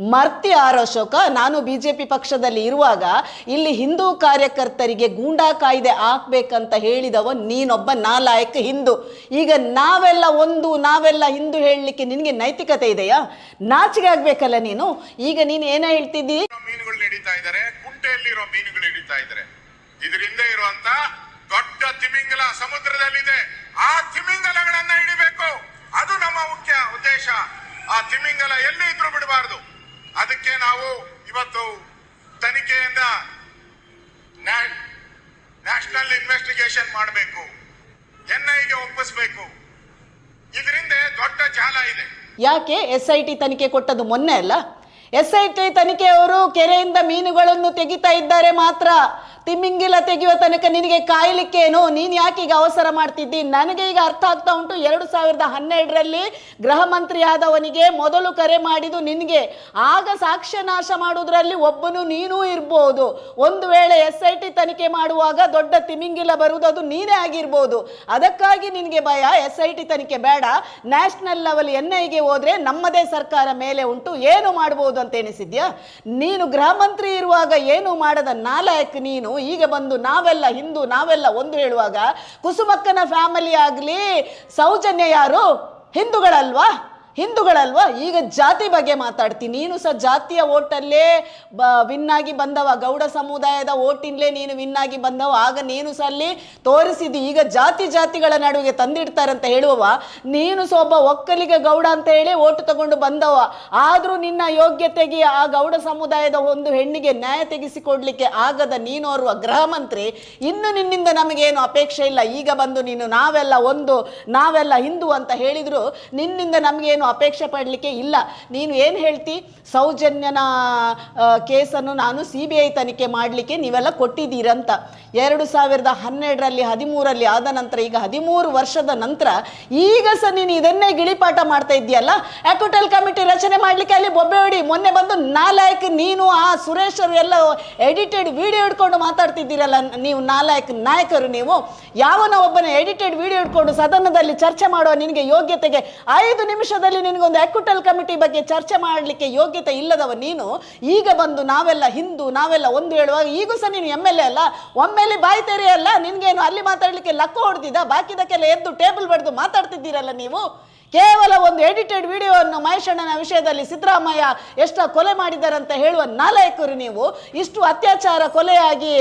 ಮರ್ತಿ ಆರ್ ಅಶೋಕ ನಾನು ಬಿ ಜೆ ಪಿ ಪಕ್ಷದಲ್ಲಿ ಇರುವಾಗ ಇಲ್ಲಿ ಹಿಂದೂ ಕಾರ್ಯಕರ್ತರಿಗೆ ಗೂಂಡಾ ಕಾಯ್ದೆ ಹಾಕ್ಬೇಕಂತ ಹೇಳಿದವ ನೀನೊಬ್ಬ ನಾಲಾಯಕ ಹಿಂದೂ. ಈಗ ನಾವೆಲ್ಲ ಒಂದು, ನಾವೆಲ್ಲ ಹಿಂದೂ ಹೇಳಲಿಕ್ಕೆ ನಿನಗೆ ನೈತಿಕತೆ ಇದೆಯಾ? ನಾಚಿಗೆ ಆಗ್ಬೇಕಲ್ಲ ನೀನು? ಈಗ ನೀನು ಏನ ಹೇಳ್ತಿದ್ದಿ? ಮೀನುಗಳು ಹಿಡಿತಾ ಇದ್ದಾರೆ ಕುಂಟೆಯಲ್ಲಿರೋ ಮೀನುಗಳು ಹಿಡಿತಾ ಇದ್ದಾರೆ ಇದರಿಂದ ಇರುವಂತ ದೊಡ್ಡ ತಿಮಿಂಗಲ ಸಮುದ್ರದಲ್ಲಿದೆ. ಆ ತಿಮಿಂಗಲಗಳನ್ನ ಹಿಡಿಬೇಕು. ಅದು ನಮ್ಮ ಮುಖ್ಯ ಉದ್ದೇಶ. ಆ ತಿಮಿಂಗಲ ಎಲ್ಲಿ ಇದ್ರೂ ಬಿಡಬಾರದು. ಅದಕ್ಕೆ ನಾವು ಇವತ್ತು ತನಿಖೆಯಿಂದ ನ್ಯಾಷನಲ್ ಇನ್ವೆಸ್ಟಿಗೇಷನ್ ಮಾಡಬೇಕು. ಎನ್ಐಗೆ ಒಪ್ಪಿಸಬೇಕು. ಇದರಿಂದ ದೊಡ್ಡ ಜಾಲ ಇದೆ. ಯಾಕೆ ಎಸ್ ಐ ಟಿ ತನಿಖೆ ಕೊಟ್ಟದ್ದು ಮೊನ್ನೆ ಅಲ್ಲ? ಎಸ್ ಐ ಟಿ ತನಿಖೆಯವರು ಕೆರೆಯಿಂದ ಮೀನುಗಳನ್ನು ತೆಗಿತಾ ಇದ್ದಾರೆ ಮಾತ್ರ. ತಿಮ್ಮಿಂಗಿಲ ತೆಗೆಯುವ ತನಕ ನಿನಗೆ ಕಾಯಲಿಕ್ಕೇನು? ನೀನು ಯಾಕೆ ಈಗ ಅವಸರ ಮಾಡ್ತಿದ್ದಿ? ನನಗೆ ಈಗ ಅರ್ಥ ಆಗ್ತಾ ಉಂಟು. ಎರಡು ಸಾವಿರದ ಹನ್ನೆರಡರಲ್ಲಿ ಗೃಹ ಮಂತ್ರಿಯಾದವನಿಗೆ ಮೊದಲು ಕರೆ ಮಾಡಿದ್ದು ನಿನಗೆ. ಆಗ ಸಾಕ್ಷ್ಯ ನಾಶ ಮಾಡುವುದರಲ್ಲಿ ಒಬ್ಬನು ನೀನೂ ಇರ್ಬೋದು. ಒಂದು ವೇಳೆ ಎಸ್ ಐ ಟಿ ತನಿಖೆ ಮಾಡುವಾಗ ದೊಡ್ಡ ತಿಮಿಂಗಿಲ ಬರುವುದು ಅದು ನೀನೇ ಆಗಿರ್ಬೋದು. ಅದಕ್ಕಾಗಿ ನಿನಗೆ ಭಯ. ಎಸ್ ಐ ಟಿ ತನಿಖೆ ಬೇಡ. ನ್ಯಾಷನಲ್ ಲೆವೆಲ್ ಎನ್ ಐಗೆ ಹೋದರೆ ನಮ್ಮದೇ ಸರ್ಕಾರ ಮೇಲೆ ಉಂಟು. ಏನು ಮಾಡ್ಬೋದು ಅಂತ ಎನಿಸಿದ್ಯಾ ನೀನು ಗೃಹ ಮಂತ್ರಿ ಇರುವಾಗ ಏನು ಮಾಡದ? ನಾಲಾಯಕ್ ನೀನು. ಈಗ ಬಂದು ನಾವೆಲ್ಲ ಹಿಂದೂ, ನಾವೆಲ್ಲ ಒಂದು ಹೇಳುವಾಗ ಕುಸುಮಕ್ಕನ ಫ್ಯಾಮಿಲಿ ಆಗಲಿ, ಸೌಜನ್ಯ ಯಾರು? ಹಿಂದೂಗಳಲ್ವಾ? ಹಿಂದೂಗಳಲ್ವಾ? ಈಗ ಜಾತಿ ಬಗ್ಗೆ ಮಾತಾಡ್ತೀನಿ ನೀನು ಸಹ ಜಾತಿಯ ಓಟಲ್ಲೇ ಬ ವಿನ್ನಾಗಿ ಬಂದವ. ಗೌಡ ಸಮುದಾಯದ ಓಟಿನಲ್ಲೇ ನೀನು ವಿನ್ನಾಗಿ ಬಂದವ. ಆಗ ನೀನು ಸಹ ಅಲ್ಲಿ ತೋರಿಸಿದ್ದು ಈಗ ಜಾತಿ ಜಾತಿಗಳ ನಡುವೆ ತಂದಿಡ್ತಾರಂತ ಹೇಳುವವ. ನೀನು ಸಹ ಒಬ್ಬ ಒಕ್ಕಲಿಗ ಗೌಡ ಅಂತ ಹೇಳಿ ಓಟು ತಗೊಂಡು ಬಂದವ. ಆದರೂ ನಿನ್ನ ಯೋಗ್ಯತೆಗೆ ಆ ಗೌಡ ಸಮುದಾಯದ ಒಂದು ಹೆಣ್ಣಿಗೆ ನ್ಯಾಯ ತೆಗೆಸಿಕೊಡ್ಲಿಕ್ಕೆ ಆಗದ ನೀನೋರ್ವ ಗೃಹ ಮಂತ್ರಿ. ಇನ್ನು ನಿನ್ನಿಂದ ನಮಗೇನು ಅಪೇಕ್ಷೆ ಇಲ್ಲ. ಈಗ ಬಂದು ನೀನು ನಾವೆಲ್ಲ ಒಂದು, ನಾವೆಲ್ಲ ಹಿಂದೂ ಅಂತ ಹೇಳಿದ್ರು. ನಿನ್ನಿಂದ ನಮಗೇನು ಅಪೇಕ್ಷೆ ಪಡಲಿಕ್ಕೆ ಇಲ್ಲ. ನೀನು ಏನು ಹೇಳ್ತಿ? ಸೌಜನ್ಯನ ಕೇಸನ್ನು ನಾನು ಸಿ ಬಿ ಐ ತನಿಖೆ ಮಾಡಲಿಕ್ಕೆ ನೀವೆಲ್ಲ ಕೊಟ್ಟಿದ್ದೀರಂತ. ಎರಡು ಸಾವಿರದ ಹನ್ನೆರಡರಲ್ಲಿ ಹದಿಮೂರಲ್ಲಿ ಆದ ನಂತರ, ಈಗ ಹದಿಮೂರು ವರ್ಷದ ನಂತರ ಈಗ ಸಹ ನೀನು ಇದನ್ನೇ ಗಿಳಿಪಾಠ ಮಾಡ್ತಾ ಇದೆಯಲ್ಲ ಅಕ್ಯೂಟಲ್ ಕಮಿಟಿ ರಚನೆ ಮಾಡಲಿಕ್ಕೆ ಅಲ್ಲಿ ಬೊಬ್ಬೆ ಹೊಡಿ. ಮೊನ್ನೆ ಬಂದು ನಾಲಾಯಕ್ ನೀನು, ಆ ಸುರೇಶರು ಎಲ್ಲ ಎಡಿಟೆಡ್ ವಿಡಿಯೋ ಇಟ್ಕೊಂಡು ಮಾತಾಡ್ತಿದ್ದೀರಲ್ಲ. ನೀವು ನಾಲಾಯಕ್ ನಾಯಕರು ನೀವು. ಯಾವನ ಒಬ್ಬನ ಎಡಿಟೆಡ್ ವಿಡಿಯೋ ಇಟ್ಕೊಂಡು ಸದನದಲ್ಲಿ ಚರ್ಚೆ ಮಾಡುವ ನಿನಗೆ ಯೋಗ್ಯತೆಗೆ ಐದು ನಿಮಿಷದಲ್ಲಿ ನಿನಗೊಂದು ಎಕ್ವಿಟಲ್ ಕಮಿಟಿ ಬಗ್ಗೆ ಚರ್ಚೆ ಮಾಡಲಿಕ್ಕೆ ಯೋಗ್ಯತೆ ಇಲ್ಲದವ ನೀನು, ಈಗ ಬಂದು ನಾವೆಲ್ಲ ಹಿಂದೂ, ನಾವೆಲ್ಲ ಒಂದು ಹೇಳುವಾಗ ಈಗೂ ಸಹ ನೀನು ಎಂ ಎಲ್ ಎ ಅಲ್ಲ, ಒಮ್ಮೆಲೆ ಬಾಯಿ ತೆರೆಯಲ್ಲ, ನಿನಗೇನು ಅಲ್ಲಿ ಮಾತಾಡಲಿಕ್ಕೆ ಲಕ್ಕ ಹೊಡೆದಿದ್ದ, ಬಾಕಿದಕ್ಕೆಲ್ಲ ಎದ್ದು ಟೇಬಲ್ ಬಡ್ದು ಮಾತಾಡ್ತಿದ್ದೀರಲ್ಲ ನೀವು? ಕೇವಲ ಒಂದು ಎಡಿಟೆಡ್ ವಿಡಿಯೋವನ್ನು ಮಹೇಶಣ್ಣನ ವಿಷಯದಲ್ಲಿ ಸಿದ್ದರಾಮಯ್ಯ ಎಷ್ಟು ಕೊಲೆ ಮಾಡಿದ್ದಾರಂತ ಹೇಳುವ ನಾಲಾಯಕರು ನೀವು. ಇಷ್ಟು ಅತ್ಯಾಚಾರ ಕೊಲೆಯಾಗಿ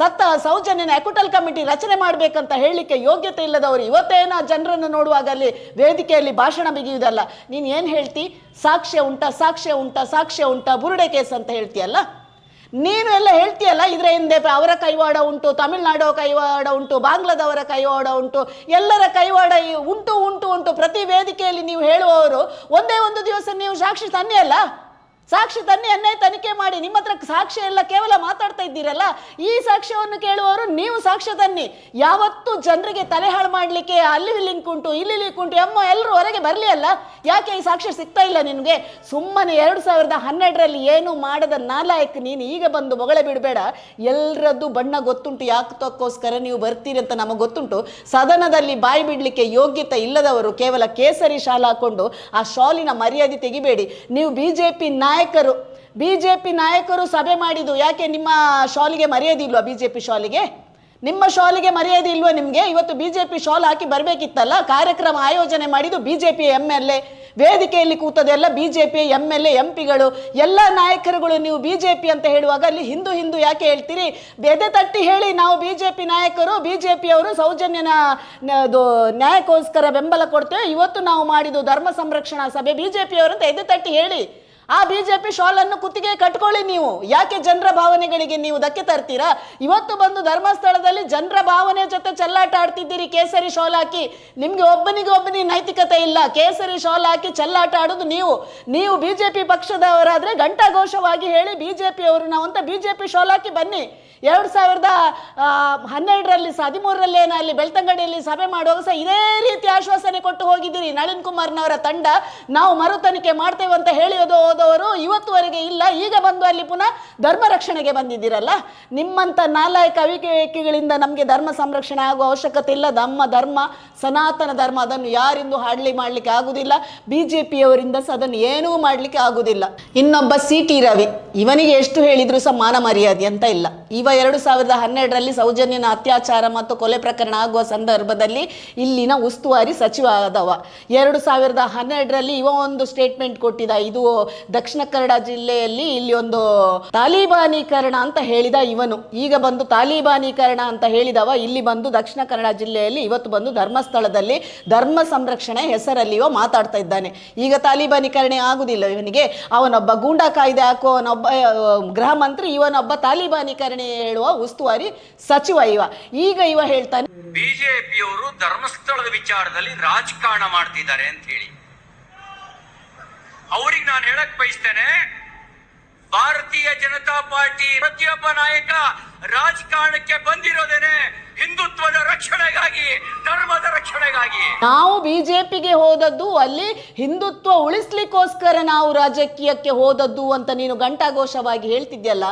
ಸತ್ತ ಸೌಜನ್ಯನ ಎಕುಟಲ್ ಕಮಿಟಿ ರಚನೆ ಮಾಡಬೇಕಂತ ಹೇಳಲಿಕ್ಕೆ ಯೋಗ್ಯತೆ ಇಲ್ಲದವರು ಇವತ್ತೇನ ಜನರನ್ನು ನೋಡುವಾಗ ಅಲ್ಲಿ ವೇದಿಕೆಯಲ್ಲಿ ಭಾಷಣ ಬಿಗಿಯುವುದಲ್ಲ. ನೀನು ಏನು ಹೇಳ್ತಿ? ಸಾಕ್ಷ್ಯ ಉಂಟಾ ಸಾಕ್ಷ್ಯ ಉಂಟಾ ಸಾಕ್ಷ್ಯ ಉಂಟಾ, ಬುರುಡೆ ಕೇಸ್ ಅಂತ ಹೇಳ್ತೀಯಲ್ಲ? ನೀನು ಎಲ್ಲ ಹೇಳ್ತೀಯಲ್ಲ? ಇದರ ಹಿಂದೆ ಅವರ ಕೈವಾಡ ಉಂಟು, ತಮಿಳ್ನಾಡು ಕೈವಾಡ ಉಂಟು, ಬಾಂಗ್ಲಾದವರ ಕೈವಾಡ ಉಂಟು, ಎಲ್ಲರ ಕೈವಾಡ ಉಂಟು ಉಂಟು ಉಂಟು ಪ್ರತಿ ವೇದಿಕೆಯಲ್ಲಿ ನೀವು ಹೇಳುವವರು ಒಂದೇ ಒಂದು ದಿವಸ ನೀವು ಸಾಕ್ಷಿ ತನ್ನಿ ಅಲ್ಲ? ಸಾಕ್ಷಿ ತನ್ನಿ ಎನ್ನೇ ತನಿಖೆ ಮಾಡಿ, ನಿಮ್ಮ ಹತ್ರ ಸಾಕ್ಷ್ಯ ಎಲ್ಲ ಕೇವಲ ಮಾತಾಡ್ತಾ ಇದ್ದೀರಲ್ಲ, ಈ ಸಾಕ್ಷ್ಯವನ್ನು ಕೇಳುವವರು ನೀವು ಸಾಕ್ಷ್ಯ ತನ್ನಿ. ಯಾವತ್ತು ಜನರಿಗೆ ತಲೆ ಹಾಳು ಮಾಡಲಿಕ್ಕೆ, ಅಲ್ಲಿ ಲಿಂಕ್ ಕುಂಟು ಇಲ್ಲಿ ಇಲ್ಲಿ ಕುಂಟು ಅಮ್ಮ ಎಲ್ಲರೂ ಹೊರಗೆ ಬರಲಿ ಅಲ್ಲ? ಯಾಕೆ ಈ ಸಾಕ್ಷ್ಯ ಸಿಗ್ತಾ ಇಲ್ಲ ನಿನಗೆ? ಸುಮ್ಮನೆ ಎರಡು ಸಾವಿರದ ಹನ್ನೆರಡರಲ್ಲಿ ಏನು ಮಾಡದ ನಾಲಾಯಕ್ ನೀನು? ಈಗ ಬಂದು ಮೊಗಳೆ ಬಿಡಬೇಡ. ಎಲ್ಲರದ್ದು ಬಣ್ಣ ಗೊತ್ತುಂಟು ಯಾಕಕ್ಕೋಸ್ಕರ ನೀವು ಬರ್ತೀರಿ ಅಂತ ನಮಗೆ ಗೊತ್ತುಂಟು. ಸದನದಲ್ಲಿ ಬಾಯಿ ಬಿಡಲಿಕ್ಕೆ ಯೋಗ್ಯತೆ ಇಲ್ಲದವರು ಕೇವಲ ಕೇಸರಿ ಶಾಲೆ ಹಾಕೊಂಡು ಆ ಶಾಲಿನ ಮರ್ಯಾದೆ ತೆಗಿಬೇಡಿ. ನೀವು ಬಿ ಜೆ ಪಿ ನಾಯಕರು ಬಿ ಜೆ ಪಿ ನಾಯಕರು ಸಭೆ ಮಾಡಿದ್ದು. ಯಾಕೆ ನಿಮ್ಮ ಶಾಲಿಗೆ ಮರ್ಯಾದೆ ಇಲ್ವಾ ಬಿ ಜೆ ಪಿ ಶಾಲಿಗೆ? ನಿಮ್ಮ ಶಾಲಿಗೆ ಮರ್ಯಾದೆ ಇಲ್ವಾ ನಿಮಗೆ? ಇವತ್ತು ಬಿ ಜೆ ಪಿ ಶಾಲ್ ಹಾಕಿ ಬರಬೇಕಿತ್ತಲ್ಲ? ಕಾರ್ಯಕ್ರಮ ಆಯೋಜನೆ ಮಾಡಿದ್ದು B J P M L A ವೇದಿಕೆಯಲ್ಲಿ ಕೂತದೆಲ್ಲ B J P M L A M ಪಿಗಳು ಎಲ್ಲ ನಾಯಕರುಗಳು ನೀವು ಬಿ ಜೆ ಪಿ ಅಂತ ಹೇಳುವಾಗ ಅಲ್ಲಿ ಹಿಂದೂ ಹಿಂದೂ ಯಾಕೆ ಹೇಳ್ತೀರಿ? ಬೆದೆ ತಟ್ಟಿ ಹೇಳಿ ನಾವು ಬಿ ಜೆ ಪಿ ನಾಯಕರು ಬಿ ಜೆ ಪಿಯವರು ಸೌಜನ್ಯನ ನ್ಯಾಯಕ್ಕೋಸ್ಕರ ಬೆಂಬಲ ಕೊಡ್ತೇವೆ. ಇವತ್ತು ನಾವು ಮಾಡಿದ್ದು ಧರ್ಮ ಸಂರಕ್ಷಣಾ ಸಭೆ. ಬಿ ಜೆ ಪಿಯವರು ಅಂತ ಎದೆ ತಟ್ಟಿ ಹೇಳಿ. ಆ ಬಿಜೆಪಿ ಶಾಲ್ ಅನ್ನು ಕುತ್ತಿಗೆ ಕಟ್ಕೊಳ್ಳಿ ನೀವು. ಯಾಕೆ ಜನರ ಭಾವನೆಗಳಿಗೆ ನೀವು ಧಕ್ಕೆ ತರ್ತೀರಾ? ಇವತ್ತು ಬಂದು ಧರ್ಮಸ್ಥಳದಲ್ಲಿ ಜನರ ಭಾವನೆ ಜೊತೆ ಚೆಲ್ಲಾಟ ಆಡ್ತಿದ್ದೀರಿ, ಕೇಸರಿ ಶಾಲ್ ಹಾಕಿ. ನಿಮ್ಗೆ ಒಬ್ಬನಿಗೆ ಒಬ್ಬನಿಗೆ ನೈತಿಕತೆ ಇಲ್ಲ. ಕೇಸರಿ ಶಾಲ್ ಹಾಕಿ ಚೆಲ್ಲಾಟ ಆಡೋದು ನೀವು. ನೀವು ಬಿಜೆಪಿ ಪಕ್ಷದವರಾದ್ರೆ ಘಂಟಾಘೋಷವಾಗಿ ಹೇಳಿ ಬಿಜೆಪಿಯವರು, ನಾವು ಅಂತ ಬಿಜೆಪಿ ಶಾಲ್ ಹಾಕಿ ಬನ್ನಿ. ಎರಡು ಸಾವಿರದ ಹನ್ನೆರಡರಲ್ಲಿ ಸಹ, ಹದಿಮೂರರಲ್ಲಿ ಏನೋ ಅಲ್ಲಿ ಬೆಳ್ತಂಗಡಿಯಲ್ಲಿ ಸಭೆ ಮಾಡುವಾಗ ಸಹ ಇದೇ ರೀತಿ ಆಶ್ವಾಸನೆ ಕೊಟ್ಟು ಹೋಗಿದ್ದೀರಿ. ನಳಿನ್ ಕುಮಾರ್ನವರ ತಂಡ, ನಾವು ಮರು ತನಿಖೆ ಮಾಡ್ತೇವೆ ಅಂತ ಹೇಳಿ ಹೋದವರು ಇವತ್ತುವರೆಗೆ ಇಲ್ಲ, ಈಗ ಬಂದು ಅಲ್ಲಿ ಪುನಃ ಧರ್ಮ ರಕ್ಷಣೆಗೆ ಬಂದಿದ್ದೀರಲ್ಲ? ನಿಮ್ಮಂಥ ನಾಲಾಯಕ ಅವಿವೇಕಿಗಳಿಂದ ನಮಗೆ ಧರ್ಮ ಸಂರಕ್ಷಣೆ ಆಗುವ ಅವಶ್ಯಕತೆ ಇಲ್ಲ. ನಮ್ಮ ಧರ್ಮ, ಸನಾತನ ಧರ್ಮ ಅದನ್ನು ಯಾರಿಂದು ಹಾಡ್ಲಿ ಮಾಡಲಿಕ್ಕೆ ಆಗುದಿಲ್ಲ. ಬಿ ಜೆ ಪಿಯವರಿಂದ ಸಹ ಅದನ್ನು ಏನೂ ಮಾಡಲಿಕ್ಕೆ ಆಗುದಿಲ್ಲ. ಇನ್ನೊಬ್ಬ ಸಿ ಟಿ ರವಿ, ಇವನಿಗೆ ಎಷ್ಟು ಹೇಳಿದ್ರು ಸಹ ಮಾನ ಮರ್ಯಾದೆ ಅಂತ ಇಲ್ಲ. ಇವ ಎರಡು ಸಾವಿರದ ಹನ್ನೆರಡರಲ್ಲಿ ಸೌಜನ್ಯನ ಅತ್ಯಾಚಾರ ಮತ್ತು ಕೊಲೆ ಪ್ರಕರಣ ಆಗುವ ಸಂದರ್ಭದಲ್ಲಿ ಇಲ್ಲಿನ ಉಸ್ತುವಾರಿ ಸಚಿವ ಆದವ. ಎರಡು ಸಾವಿರದ ಹನ್ನೆರಡರಲ್ಲಿ ಇವ ಒಂದು ಸ್ಟೇಟ್ಮೆಂಟ್ ಕೊಟ್ಟಿದ. ಇದು ದಕ್ಷಿಣ ಕನ್ನಡ ಜಿಲ್ಲೆಯಲ್ಲಿ ಇಲ್ಲಿ ಒಂದು ತಾಲಿಬಾನೀಕರಣ ಅಂತ ಹೇಳಿದ ಇವನು. ಈಗ ಬಂದು ತಾಲಿಬಾನೀಕರಣ ಅಂತ ಹೇಳಿದವ. ಇಲ್ಲಿ ಬಂದು ದಕ್ಷಿಣ ಕನ್ನಡ ಜಿಲ್ಲೆಯಲ್ಲಿ ಇವತ್ತು ಬಂದು ಧರ್ಮಸ್ಥಳದಲ್ಲಿ ಧರ್ಮ ಸಂರಕ್ಷಣೆ ಹೆಸರಲ್ಲಿ ಇವ ಮಾತಾಡ್ತಾ ಇದ್ದಾನೆ. ಈಗ ತಾಲಿಬಾನೀಕರಣ ಆಗುದಿಲ್ಲ ಇವನಿಗೆ. ಅವನೊಬ್ಬ ಗೂಂಡಾ ಕಾಯ್ದೆ ಹಾಕುವವನೊಬ್ಬ ಗೃಹ ಮಂತ್ರಿ, ಇವನೊಬ್ಬ ತಾಲಿಬಾನೀಕರಣ ಹೇಳುವ ಉಸ್ತುವಾರಿ ಸಚಿವ ಇವ. ಈಗ ಇವ ಹೇಳ್ತಾನೆ ಬಿಜೆಪಿಯವರು ಧರ್ಮಸ್ಥಳದ ವಿಚಾರದಲ್ಲಿ ರಾಜಕಾರಣ ಮಾಡ್ತಿದ್ದಾರೆ ಅಂತ ಹೇಳಿ. ಅವ್ರಿಗೆ ನಾನು ಹೇಳಕ್ ಬಯಸ್ತೇನೆ, ಭಾರತೀಯ ಜನತಾ ಪಾರ್ಟಿ ಪ್ರತಿಯೊಬ್ಬ ನಾಯಕ ರಾಜಕಾರಣಕ್ಕೆ ಬಂದಿರೋದೇನೆ ಹಿಂದುತ್ವದ ರಕ್ಷಣೆಗಾಗಿ ಧರ್ಮದ ನಾವು ಬಿಜೆಪಿಗೆ ಹೋದದ್ದು ಅಲ್ಲಿ ಹಿಂದುತ್ವ ಉಳಿಸ್ಲಿಕ್ಕೋಸ್ಕರ ನಾವು ರಾಜಕೀಯಕ್ಕೆ ಹೋದದ್ದು ಅಂತ ನೀನು ಘಂಟಾಘೋಷವಾಗಿ ಹೇಳ್ತಿದ್ಯಲ್ಲ,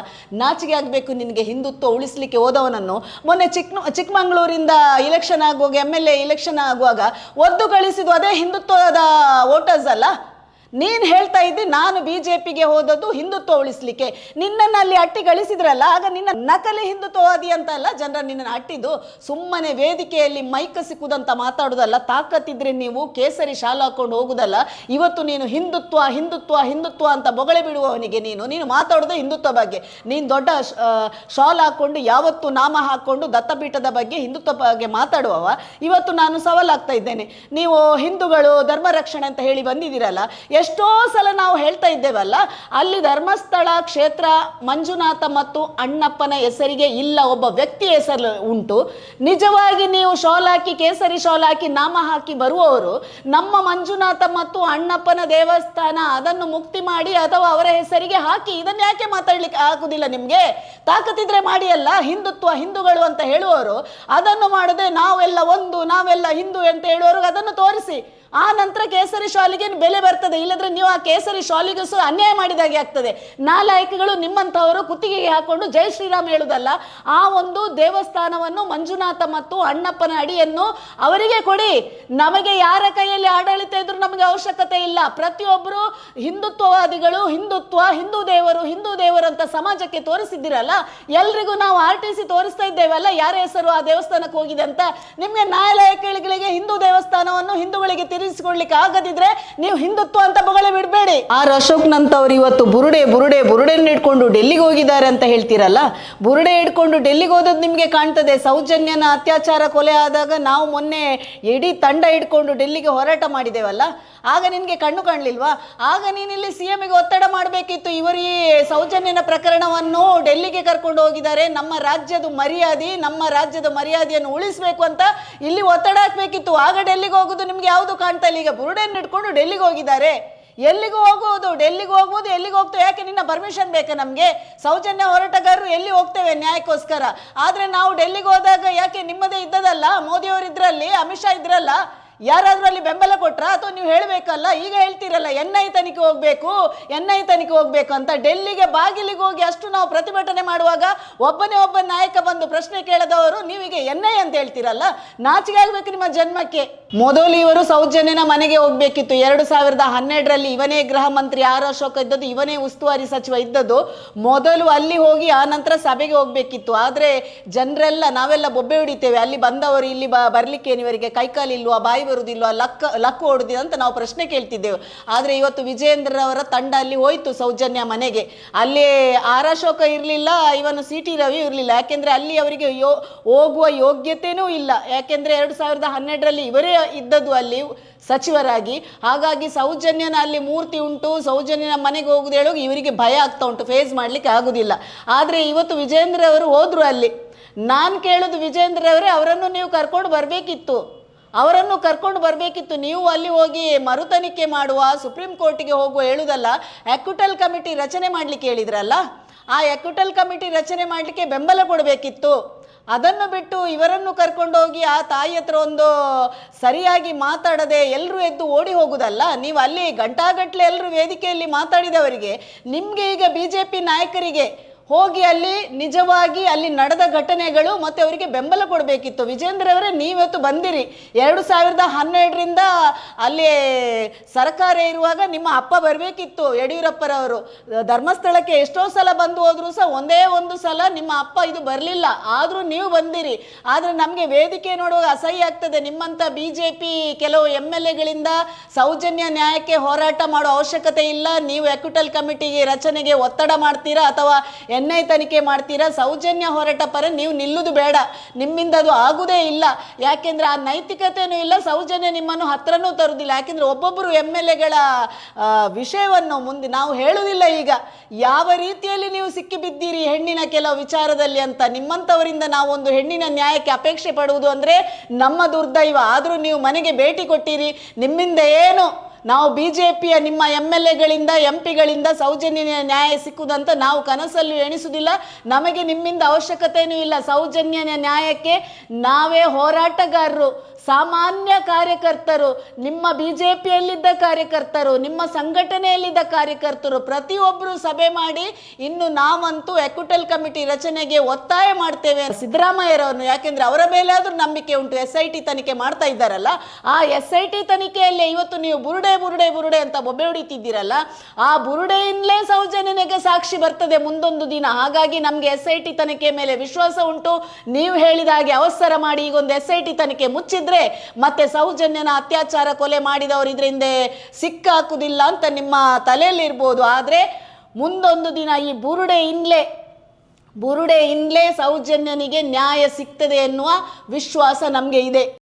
ನಾಚಿಕೆ ಆಗಬೇಕು ನಿನಗೆ ಹಿಂದುತ್ವ ಉಳಿಸ್ಲಿಕ್ಕೆ ಹೋದವನನ್ನು. ಮೊನ್ನೆ ಚಿಕ್ಕ ಚಿಕ್ಕಮಂಗ್ಳೂರಿಂದ ಇಲೆಕ್ಷನ್ ಆಗುವಾಗ ಎಂ ಎಲ್ ಎ ಇಲೆಕ್ಷನ್ ಆಗುವಾಗ, ಒದ್ದು ಕಳಿಸಿದ್ದು ಅದೇ ಹಿಂದುತ್ವದ ವೋಟರ್ಸ್ ಅಲ್ಲ? ನೀನು ಹೇಳ್ತಾ ಇದ್ದೆ, ನಾನು ಬಿ ಜೆ ಪಿಗೆ ಹೋದದ್ದು ಹಿಂದುತ್ವ ಉಳಿಸ್ಲಿಕ್ಕೆ. ನಿನ್ನನ್ನು ಅಲ್ಲಿ ಅಟ್ಟಿ ಗಳಿಸಿದ್ರಲ್ಲ, ಆಗ ನಿನ್ನ ನಕಲಿ ಹಿಂದುತ್ವವಾದಿ ಅಂತ ಅಲ್ಲ, ಜನರ ನಿನ್ನನ್ನು ಅಟ್ಟಿದ್ದು? ಸುಮ್ಮನೆ ವೇದಿಕೆಯಲ್ಲಿ ಮೈಕ ಸಿಕ್ಕುದಂತ ಮಾತಾಡೋದಲ್ಲ, ತಾಕತ್ತಿದ್ರೆ ನೀವು ಕೇಸರಿ ಶಾಲೆ ಹಾಕೊಂಡು ಹೋಗುದಲ್ಲ? ಇವತ್ತು ನೀನು ಹಿಂದುತ್ವ ಹಿಂದುತ್ವ ಹಿಂದುತ್ವ ಅಂತ ಬೊಗಳೆ ಬಿಡುವವನಿಗೆ ನೀನು. ನೀನು ಮಾತಾಡೋದು ಹಿಂದುತ್ವ ಬಗ್ಗೆ. ನೀನು ದೊಡ್ಡ ಶಾಲ್ ಹಾಕೊಂಡು ಯಾವತ್ತು ನಾಮ ಹಾಕೊಂಡು ದತ್ತಪೀಠದ ಬಗ್ಗೆ ಹಿಂದುತ್ವ ಬಗ್ಗೆ ಮಾತಾಡುವವ? ಇವತ್ತು ನಾನು ಸವಾಲಾಗ್ತಾ ಇದ್ದೇನೆ. ನೀವು ಹಿಂದೂಗಳು ಧರ್ಮ ರಕ್ಷಣೆ ಅಂತ ಹೇಳಿ ಬಂದಿದ್ದೀರಲ್ಲ ಎಷ್ಟೋ ಸಲ ನಾವು ಹೇಳ್ತಾ ಇದ್ದೇವಲ್ಲ, ಅಲ್ಲಿ ಧರ್ಮಸ್ಥಳ ಕ್ಷೇತ್ರ ಮಂಜುನಾಥ ಮತ್ತು ಅಣ್ಣಪ್ಪನ ಹೆಸರಿಗೆ ಇಲ್ಲ, ಒಬ್ಬ ವ್ಯಕ್ತಿ ಹೆಸರು ಉಂಟು. ನಿಜವಾಗಿ ನೀವು ಶಾಲ್ ಹಾಕಿ, ಕೇಸರಿ ಶಾಲ್ ಹಾಕಿ, ನಾಮ ಹಾಕಿ ಬರುವವರು, ನಮ್ಮ ಮಂಜುನಾಥ ಮತ್ತು ಅಣ್ಣಪ್ಪನ ದೇವಸ್ಥಾನ ಅದನ್ನು ಮುಕ್ತಿ ಮಾಡಿ ಅಥವಾ ಅವರ ಹೆಸರಿಗೆ ಹಾಕಿ, ಇದನ್ನ ಯಾಕೆ ಮಾತಾಡ್ಲಿಕ್ಕೆ ಆಗುದಿಲ್ಲ ನಿಮಗೆ? ತಾಕತ್ತಿದ್ರೆ ಮಾಡಿ ಅಲ್ಲ ಹಿಂದುತ್ವ ಹಿಂದೂಗಳು ಅಂತ ಹೇಳುವವರು, ಅದನ್ನು ಮಾಡದೆ ನಾವೆಲ್ಲ ಒಂದು, ನಾವೆಲ್ಲ ಹಿಂದೂ ಅಂತ ಹೇಳುವವರು ಅದನ್ನು ತೋರಿಸಿ. ಆ ನಂತರ ಕೇಸರಿ ಶಾಲಿಗೆ ಬೆಲೆ ಬರ್ತದೆ. ಇಲ್ಲದ್ರೆ ನೀವು ಆ ಕೇಸರಿ ಶಾಲಿಗೂ ಸಹ ಅನ್ಯಾಯ ಮಾಡಿದಾಗೆ ಆಗ್ತದೆ. ನಾಲಾಯಕಗಳು ನಿಮ್ಮಂಥವರು ಕುತ್ತಿಗೆಗೆ ಹಾಕೊಂಡು ಜೈ ಶ್ರೀರಾಮ್ ಹೇಳುದಲ್ಲ, ಆ ಒಂದು ದೇವಸ್ಥಾನವನ್ನು ಮಂಜುನಾಥ ಮತ್ತು ಅಣ್ಣಪ್ಪನ ಅಡಿಯನ್ನು ಅವರಿಗೆ ಕೊಡಿ. ನಮಗೆ ಯಾರ ಕೈಯಲ್ಲಿ ಆಡಳಿತ ಇದ್ರೂ ನಮಗೆ ಅವಶ್ಯಕತೆ ಇಲ್ಲ. ಪ್ರತಿಯೊಬ್ಬರು ಹಿಂದುತ್ವವಾದಿಗಳು, ಹಿಂದುತ್ವ, ಹಿಂದೂ ದೇವರು ಹಿಂದೂ ದೇವರು ಅಂತ ಸಮಾಜಕ್ಕೆ ತೋರಿಸಿದ್ದೀರಲ್ಲ, ಎಲ್ರಿಗೂ ನಾವು ಆರ್ ಟಿ ಸಿ ತೋರಿಸ್ತಾ ಇದ್ದೇವಲ್ಲ, ಯಾರ ಹೆಸರು ಆ ದೇವಸ್ಥಾನಕ್ಕೆ ಹೋಗಿದೆ ಅಂತ. ನಿಮಗೆ ನ್ಯಾಯಾಲಯಗಳಿಗೆ ಹಿಂದೂ ದೇವಸ್ಥಾನವನ್ನು ಹಿಂದೂಗಳಿಗೆ ತಿರುಗಿಸಿಕೊಡ್ಲಿಕ್ಕೆ ಆಗದಿದ್ರೆ ನೀವು ಹಿಂದುತ್ವ ಅಂತ ಬೊಗಳೆ ಬಿಡಬೇಡಿ. ಆರ್ ಅಶೋಕ್ ನಂತವ್ರು ಇವತ್ತು ಬುರುಡೆ ಬುರುಡೆ, ಬುರುಡೆಯನ್ನು ಇಟ್ಕೊಂಡು ಡೆಲ್ಲಿಗೆ ಹೋಗಿದ್ದಾರೆ ಅಂತ ಹೇಳ್ತೀರಲ್ಲ? ಬುರುಡೆ ಇಟ್ಕೊಂಡು ಡೆಲ್ಲಿಗೆ ಹೋದದ್ದು ನಿಮಗೆ ಕಾಣ್ತದೆ. ಸೌಜನ್ಯನ ಅತ್ಯಾಚಾರ ಕೊಲೆ ಆದಾಗ ನಾವು ಮೊನ್ನೆ ಇಡೀ ತಂಡ ಇಟ್ಕೊಂಡು ಡೆಲ್ಲಿಗೆ ಹೋರಾಟ ಮಾಡಿದೇವಲ್ಲ ಆಗ ನಿನಗೆ ಕಣ್ಣು ಕಾಣಲಿಲ್ವಾ? ಆಗ ನೀನಿಲ್ಲಿ ಸಿ ಗೆ ಒತ್ತಡ ಮಾಡಬೇಕಿತ್ತು. ಇವರು ಸೌಜನ್ಯನ ಪ್ರಕರಣವನ್ನು ಡೆಲ್ಲಿಗೆ ಕರ್ಕೊಂಡು ಹೋಗಿದ್ದಾರೆ. ನಮ್ಮ ರಾಜ್ಯದ ಮರ್ಯಾದೆ, ನಮ್ಮ ರಾಜ್ಯದ ಮರ್ಯಾದೆಯನ್ನು ಉಳಿಸಬೇಕು ಅಂತ ಇಲ್ಲಿ ಒತ್ತಡ ಹಾಕಬೇಕಿತ್ತು. ಆಗ ಡೆಲ್ಲಿಗೆ ಹೋಗೋದು ನಿಮ್ಗೆ ಯಾವುದು ಕಾಣ್ತಾ ಇಲ್ಲ ಈಗ ಬುರುಡೆಯನ್ನು ಹಿಡ್ಕೊಂಡು ಡೆಲ್ಲಿಗೆ ಹೋಗಿದ್ದಾರೆ. ಎಲ್ಲಿಗೂ ಹೋಗುವುದು, ಡೆಲ್ಲಿಗೆ ಹೋಗ್ಬೋದು ಎಲ್ಲಿಗೆ ಹೋಗ್ತೇವೆ ಯಾಕೆ ನಿನ್ನ ಪರ್ಮಿಷನ್ ಬೇಕಾ ನಮಗೆ? ಸೌಜನ್ಯ ಹೋರಾಟಗಾರರು ಎಲ್ಲಿ ಹೋಗ್ತೇವೆ ನ್ಯಾಯಕ್ಕೋಸ್ಕರ? ಆದರೆ ನಾವು ಡೆಲ್ಲಿಗೆ ಹೋದಾಗ ಯಾಕೆ ನಿಮ್ಮದೇ ಇದ್ದದಲ್ಲ? ಮೋದಿಯವರು ಇದ್ರಲ್ಲಿ, ಅಮಿತ್ ಶಾ ಇದ್ರಲ್ಲ? ಯಾರಾದ್ರೂ ಅಲ್ಲಿ ಬೆಂಬಲ ಕೊಟ್ರ ಅಥವಾ ನೀವು ಹೇಳಬೇಕಲ್ಲ, ಈಗ ಹೇಳ್ತೀರಲ್ಲ ಎನ್ ಐ ತನಿಖೆ ಹೋಗ್ಬೇಕು ಎನ್ ಐ ತನಿಖೆ ಹೋಗ್ಬೇಕು ಅಂತ ಡೆಲ್ಲಿಗೆ ಬಾಗಿಲಿಗೆ ಹೋಗಿ ಅಷ್ಟು ನಾವು ಪ್ರತಿಭಟನೆ ಮಾಡುವಾಗ ಒಬ್ಬನೇ ಒಬ್ಬ ನಾಯಕ ಬಂದು ಪ್ರಶ್ನೆ ಕೇಳದವರು, ನೀವೀಗ ಎನ್ ಐ ಅಂತ ಹೇಳ್ತೀರಲ್ಲ, ನಾಚಿಕೆ ಆಗ್ಬೇಕು ನಿಮ್ಮ ಜನ್ಮಕ್ಕೆ. ಮೊದಲು ಇವರು ಸೌಜನ್ಯನ ಮನೆಗೆ ಹೋಗ್ಬೇಕಿತ್ತು. ಎರಡು ಸಾವಿರದ ಹನ್ನೆರಡರಲ್ಲಿ ಇವನೇ ಗೃಹ ಮಂತ್ರಿ ಆರ್ ಅಶೋಕ ಇದ್ದದ್ದು, ಇವನೇ ಉಸ್ತುವಾರಿ ಸಚಿವ ಇದ್ದದ್ದು. ಮೊದಲು ಅಲ್ಲಿ ಹೋಗಿ ಆ ನಂತರ ಸಭೆಗೆ ಹೋಗ್ಬೇಕಿತ್ತು. ಆದ್ರೆ ಜನರೆಲ್ಲ ನಾವೆಲ್ಲ ಬೊಬ್ಬೆ ಹೊಡಿತೇವೆ. ಅಲ್ಲಿ ಬಂದವರು ಇಲ್ಲಿ ಬ, ಬರ್ಲಿಕ್ಕೆ ಇವರಿಗೆ ಕೈಕಾಲು ಇಲ್ವಾ ಬಾಯಿ ಬರುದಿಲ್ವಾ ಲಕ್ಕ ಲಕ್ ಓಡುದಿಲ್ಲ ಅಂತ ನಾವು ಪ್ರಶ್ನೆ ಕೇಳ್ತಿದ್ದೆವು. ಆದ್ರೆ ಇವತ್ತು ವಿಜೇಂದ್ರರವರ ತಂಡ ಅಲ್ಲಿ ಹೋಯ್ತು ಸೌಜನ್ಯ ಮನೆಗೆ. ಅಲ್ಲಿ ಆರ್ ಅಶೋಕ ಇರಲಿಲ್ಲ, ಇವನು ಸಿ ಟಿ ರವಿ ಇರಲಿಲ್ಲ. ಯಾಕೆಂದ್ರೆ ಅಲ್ಲಿ ಅವರಿಗೆ ಹೋಗುವ ಯೋಗ್ಯತೆನೂ ಇಲ್ಲ. ಯಾಕೆಂದ್ರೆ ಎರಡು ಸಾವಿರದ ಹನ್ನೆರಡರಲ್ಲಿ ಇವರೇ ಇದ್ದದ್ದು ಅಲ್ಲಿ ಸಚಿವರಾಗಿ. ಹಾಗಾಗಿ ಸೌಜನ್ಯನ ಅಲ್ಲಿ ಮೂರ್ತಿ ಉಂಟು, ಸೌಜನ್ಯನ ಮನೆಗೆ ಹೋಗುದು ಹೇಳುವಾಗ ಇವರಿಗೆ ಭಯ ಆಗ್ತಾ ಉಂಟು ಫೇಸ್ ಮಾಡ್ಲಿಕ್ಕೆ ಆಗುದಿಲ್ಲ. ಆದ್ರೆ ಇವತ್ತು ವಿಜೇಂದ್ರ ಅವರು ಹೋದ್ರು ಅಲ್ಲಿ. ನಾನು ಕೇಳೋದು ವಿಜೇಂದ್ರ ಅವರೇ ಅವರನ್ನು ನೀವು ಕರ್ಕೊಂಡು ಬರಬೇಕಿತ್ತು. ಅವರನ್ನು ಕರ್ಕೊಂಡು ಬರಬೇಕಿತ್ತು. ನೀವು ಅಲ್ಲಿ ಹೋಗಿ ಮರುತನಿಖೆ ಮಾಡುವ, ಸುಪ್ರೀಂ ಕೋರ್ಟಿಗೆ ಹೋಗುವ ಹೇಳುದಲ್ಲ ಎಕ್ವಿಟಲ್ ಕಮಿಟಿ ರಚನೆ ಮಾಡಲಿಕ್ಕೆ ಹೇಳಿದ್ರಲ್ಲ? ಆ ಎಕ್ವಿಟಲ್ ಕಮಿಟಿ ರಚನೆ ಮಾಡಲಿಕ್ಕೆ ಬೆಂಬಲ ಕೊಡಬೇಕಿತ್ತು. ಅದನ್ನು ಬಿಟ್ಟು ಇವರನ್ನು ಕರ್ಕೊಂಡೋಗಿ ಆ ತಾಯಿ ಹತ್ರ ಒಂದು ಸರಿಯಾಗಿ ಮಾತಾಡದೆ ಎಲ್ಲರೂ ಎದ್ದು ಓಡಿ ಹೋಗುದಲ್ಲ? ನೀವು ಅಲ್ಲಿ ಗಂಟಾಗಟ್ಲೆ ಎಲ್ಲರೂ ವೇದಿಕೆಯಲ್ಲಿ ಮಾತಾಡಿದವರಿಗೆ, ನಿಮಗೆ ಈಗ ಬಿ ಜೆ ಪಿ ನಾಯಕರಿಗೆ ಹೋಗಿ ಅಲ್ಲಿ ನಿಜವಾಗಿ ಅಲ್ಲಿ ನಡೆದ ಘಟನೆಗಳು ಮತ್ತೆ ಅವರಿಗೆ ಬೆಂಬಲ ಕೊಡಬೇಕಿತ್ತು. ವಿಜೇಂದ್ರ ಅವರೇ ನೀವತ್ತು ಬಂದಿರಿ. ಎರಡು ಸಾವಿರದ ಹನ್ನೆರಡರಿಂದ ಅಲ್ಲಿ ಸರ್ಕಾರ ಇರುವಾಗ ನಿಮ್ಮ ಅಪ್ಪ ಬರಬೇಕಿತ್ತು ಯಡಿಯೂರಪ್ಪರವರು. ಧರ್ಮಸ್ಥಳಕ್ಕೆ ಎಷ್ಟೋ ಸಲ ಬಂದು ಹೋದರೂ ಸಹ ಒಂದೇ ಒಂದು ಸಲ ನಿಮ್ಮ ಅಪ್ಪ ಇದು ಬರಲಿಲ್ಲ. ಆದರೂ ನೀವು ಬಂದಿರಿ. ಆದರೆ ನಮಗೆ ವೇದಿಕೆ ನೋಡುವಾಗ ಅಸಹ್ಯ ಆಗ್ತದೆ. ನಿಮ್ಮಂಥ ಬಿ ಜೆ ಪಿ ಕೆಲವು ಎಂ ಎಲ್ ಎಗಳಿಂದ ಸೌಜನ್ಯ ನ್ಯಾಯಕ್ಕೆ ಹೋರಾಟ ಮಾಡೋ ಅವಶ್ಯಕತೆ ಇಲ್ಲ. ನೀವು ಎಕ್ಯುಟಲ್ ಕಮಿಟಿಗೆ ರಚನೆಗೆ ಒತ್ತಡ ಮಾಡ್ತೀರಾ ಅಥವಾ ಎನ್ ತನಿಖೆ ಮಾಡ್ತೀರಾ? ಸೌಜನ್ಯ ಹೋರಾಟ ಪರ ನೀವು ನಿಲ್ಲುದು ಬೇಡ. ನಿಮ್ಮಿಂದ ಅದು ಆಗುದೇ ಇಲ್ಲ. ಯಾಕೆಂದ್ರೆ ಆ ನೈತಿಕತೆನೂ ಇಲ್ಲ, ಸೌಜನ್ಯ ನಿಮ್ಮನ್ನು ಹತ್ರನೂ ತರುವುದಿಲ್ಲ ಯಾಕೆಂದ್ರೆ ಒಬ್ಬೊಬ್ಬರು ಎಂ ಎಲ್ ಎಗಳ ವಿಷಯವನ್ನು ಮುಂದೆ ನಾವು ಹೇಳುವುದಿಲ್ಲ ಈಗ. ಯಾವ ರೀತಿಯಲ್ಲಿ ನೀವು ಸಿಕ್ಕಿಬಿದ್ದೀರಿ ಹೆಣ್ಣಿನ ಕೆಲವು ವಿಚಾರದಲ್ಲಿ ಅಂತ? ನಿಮ್ಮಂಥವರಿಂದ ನಾವೊಂದು ಹೆಣ್ಣಿನ ನ್ಯಾಯಕ್ಕೆ ಅಪೇಕ್ಷೆ ಪಡುವುದು ಅಂದರೆ ನಮ್ಮ ದುರ್ದೈವ. ಆದರೂ ನೀವು ಮನೆಗೆ ಭೇಟಿ ಕೊಟ್ಟಿರಿ. ನಿಮ್ಮಿಂದ ಏನು ನಾವು ಬಿ ಜೆ ಪಿಯ ನಿಮ್ಮ ಎಂ ಎಲ್ ಎಗಳಿಂದ ಎಂ ಪಿಗಳಿಂದ ಸೌಜನ್ಯ ನ್ಯಾಯ ಸಿಕ್ಕುದಂತ ನಾವು ಕನಸಲ್ಲೂ ಎಣಿಸುವುದಿಲ್ಲ. ನಮಗೆ ನಿಮ್ಮಿಂದ ಅವಶ್ಯಕತೆಯೂ ಇಲ್ಲ. ಸೌಜನ್ಯ ನ್ಯಾಯಕ್ಕೆ ನಾವೇ ಹೋರಾಟಗಾರರು. ಸಾಮಾನ್ಯ ಕಾರ್ಯಕರ್ತರು, ನಿಮ್ಮ ಬಿ ಜೆ ಪಿಯಲ್ಲಿದ್ದ ಕಾರ್ಯಕರ್ತರು, ನಿಮ್ಮ ಸಂಘಟನೆಯಲ್ಲಿದ್ದ ಕಾರ್ಯಕರ್ತರು ಪ್ರತಿಯೊಬ್ಬರು ಸಭೆ ಮಾಡಿ ಇನ್ನು ನಾವಂತೂ ಎಕ್ವಿಟಲ್ ಕಮಿಟಿ ರಚನೆಗೆ ಒತ್ತಾಯ ಮಾಡ್ತೇವೆ ಸಿದ್ದರಾಮಯ್ಯರವರನ್ನು. ಯಾಕೆಂದ್ರೆ ಅವರ ಮೇಲೆ ಆದ್ರೂ ನಂಬಿಕೆ ಉಂಟು. ಎಸ್ ಐ ಟಿ ತನಿಖೆ ಮಾಡ್ತಾ ಇದ್ದಾರಲ್ಲ. ಆ ಎಸ್ ಐ ಟಿ ತನಿಖೆಯಲ್ಲಿ ಇವತ್ತು ನೀವು ಬುರುಡೆ ಬುರುಡೆ ಬುರುಡೆ ಅಂತ ಬೊಬ್ಬೆ ಹೊಡಿತಿದ್ದೀರಲ್ಲ. ಆ ಬುರುಡೆಯಿಂದಲೇ ಸೌಜನ್ಯನಿಗೆ ಸಾಕ್ಷಿ ಬರ್ತದೆ ಮುಂದೊಂದು ದಿನ. ಹಾಗಾಗಿ ನಮಗೆ ಎಸ್ ಐ ಟಿ ತನಿಖೆ ಮೇಲೆ ವಿಶ್ವಾಸ ಉಂಟು. ನೀವು ಹೇಳಿದ ಹಾಗೆ ಅವಸರ ಮಾಡಿ ಈಗೊಂದು ಎಸ್ ಐ ಟಿ ತನಿಖೆ ಮುಚ್ಚಿದ್ರೆ ಮತ್ತೆ ಸೌಜನ್ಯನ ಅತ್ಯಾಚಾರ ಕೊಲೆ ಮಾಡಿದವರು ಇದರಿಂದ ಸಿಕ್ಕಾಕುದಿಲ್ಲ ಅಂತ ನಿಮ್ಮ ತಲೆಯಲ್ಲಿ ಇರ್ಬೋದು ಆದರೆ ಮುಂದೊಂದು ದಿನ ಈ ಬುರುಡೆ ಇನ್ಲೇ ಬುರುಡೆ ಇನ್ಲೇ ಸೌಜನ್ಯನಿಗೆ ನ್ಯಾಯ ಸಿಗ್ತದೆ ಎನ್ನುವ ವಿಶ್ವಾಸ ನಮಗೆ ಇದೆ.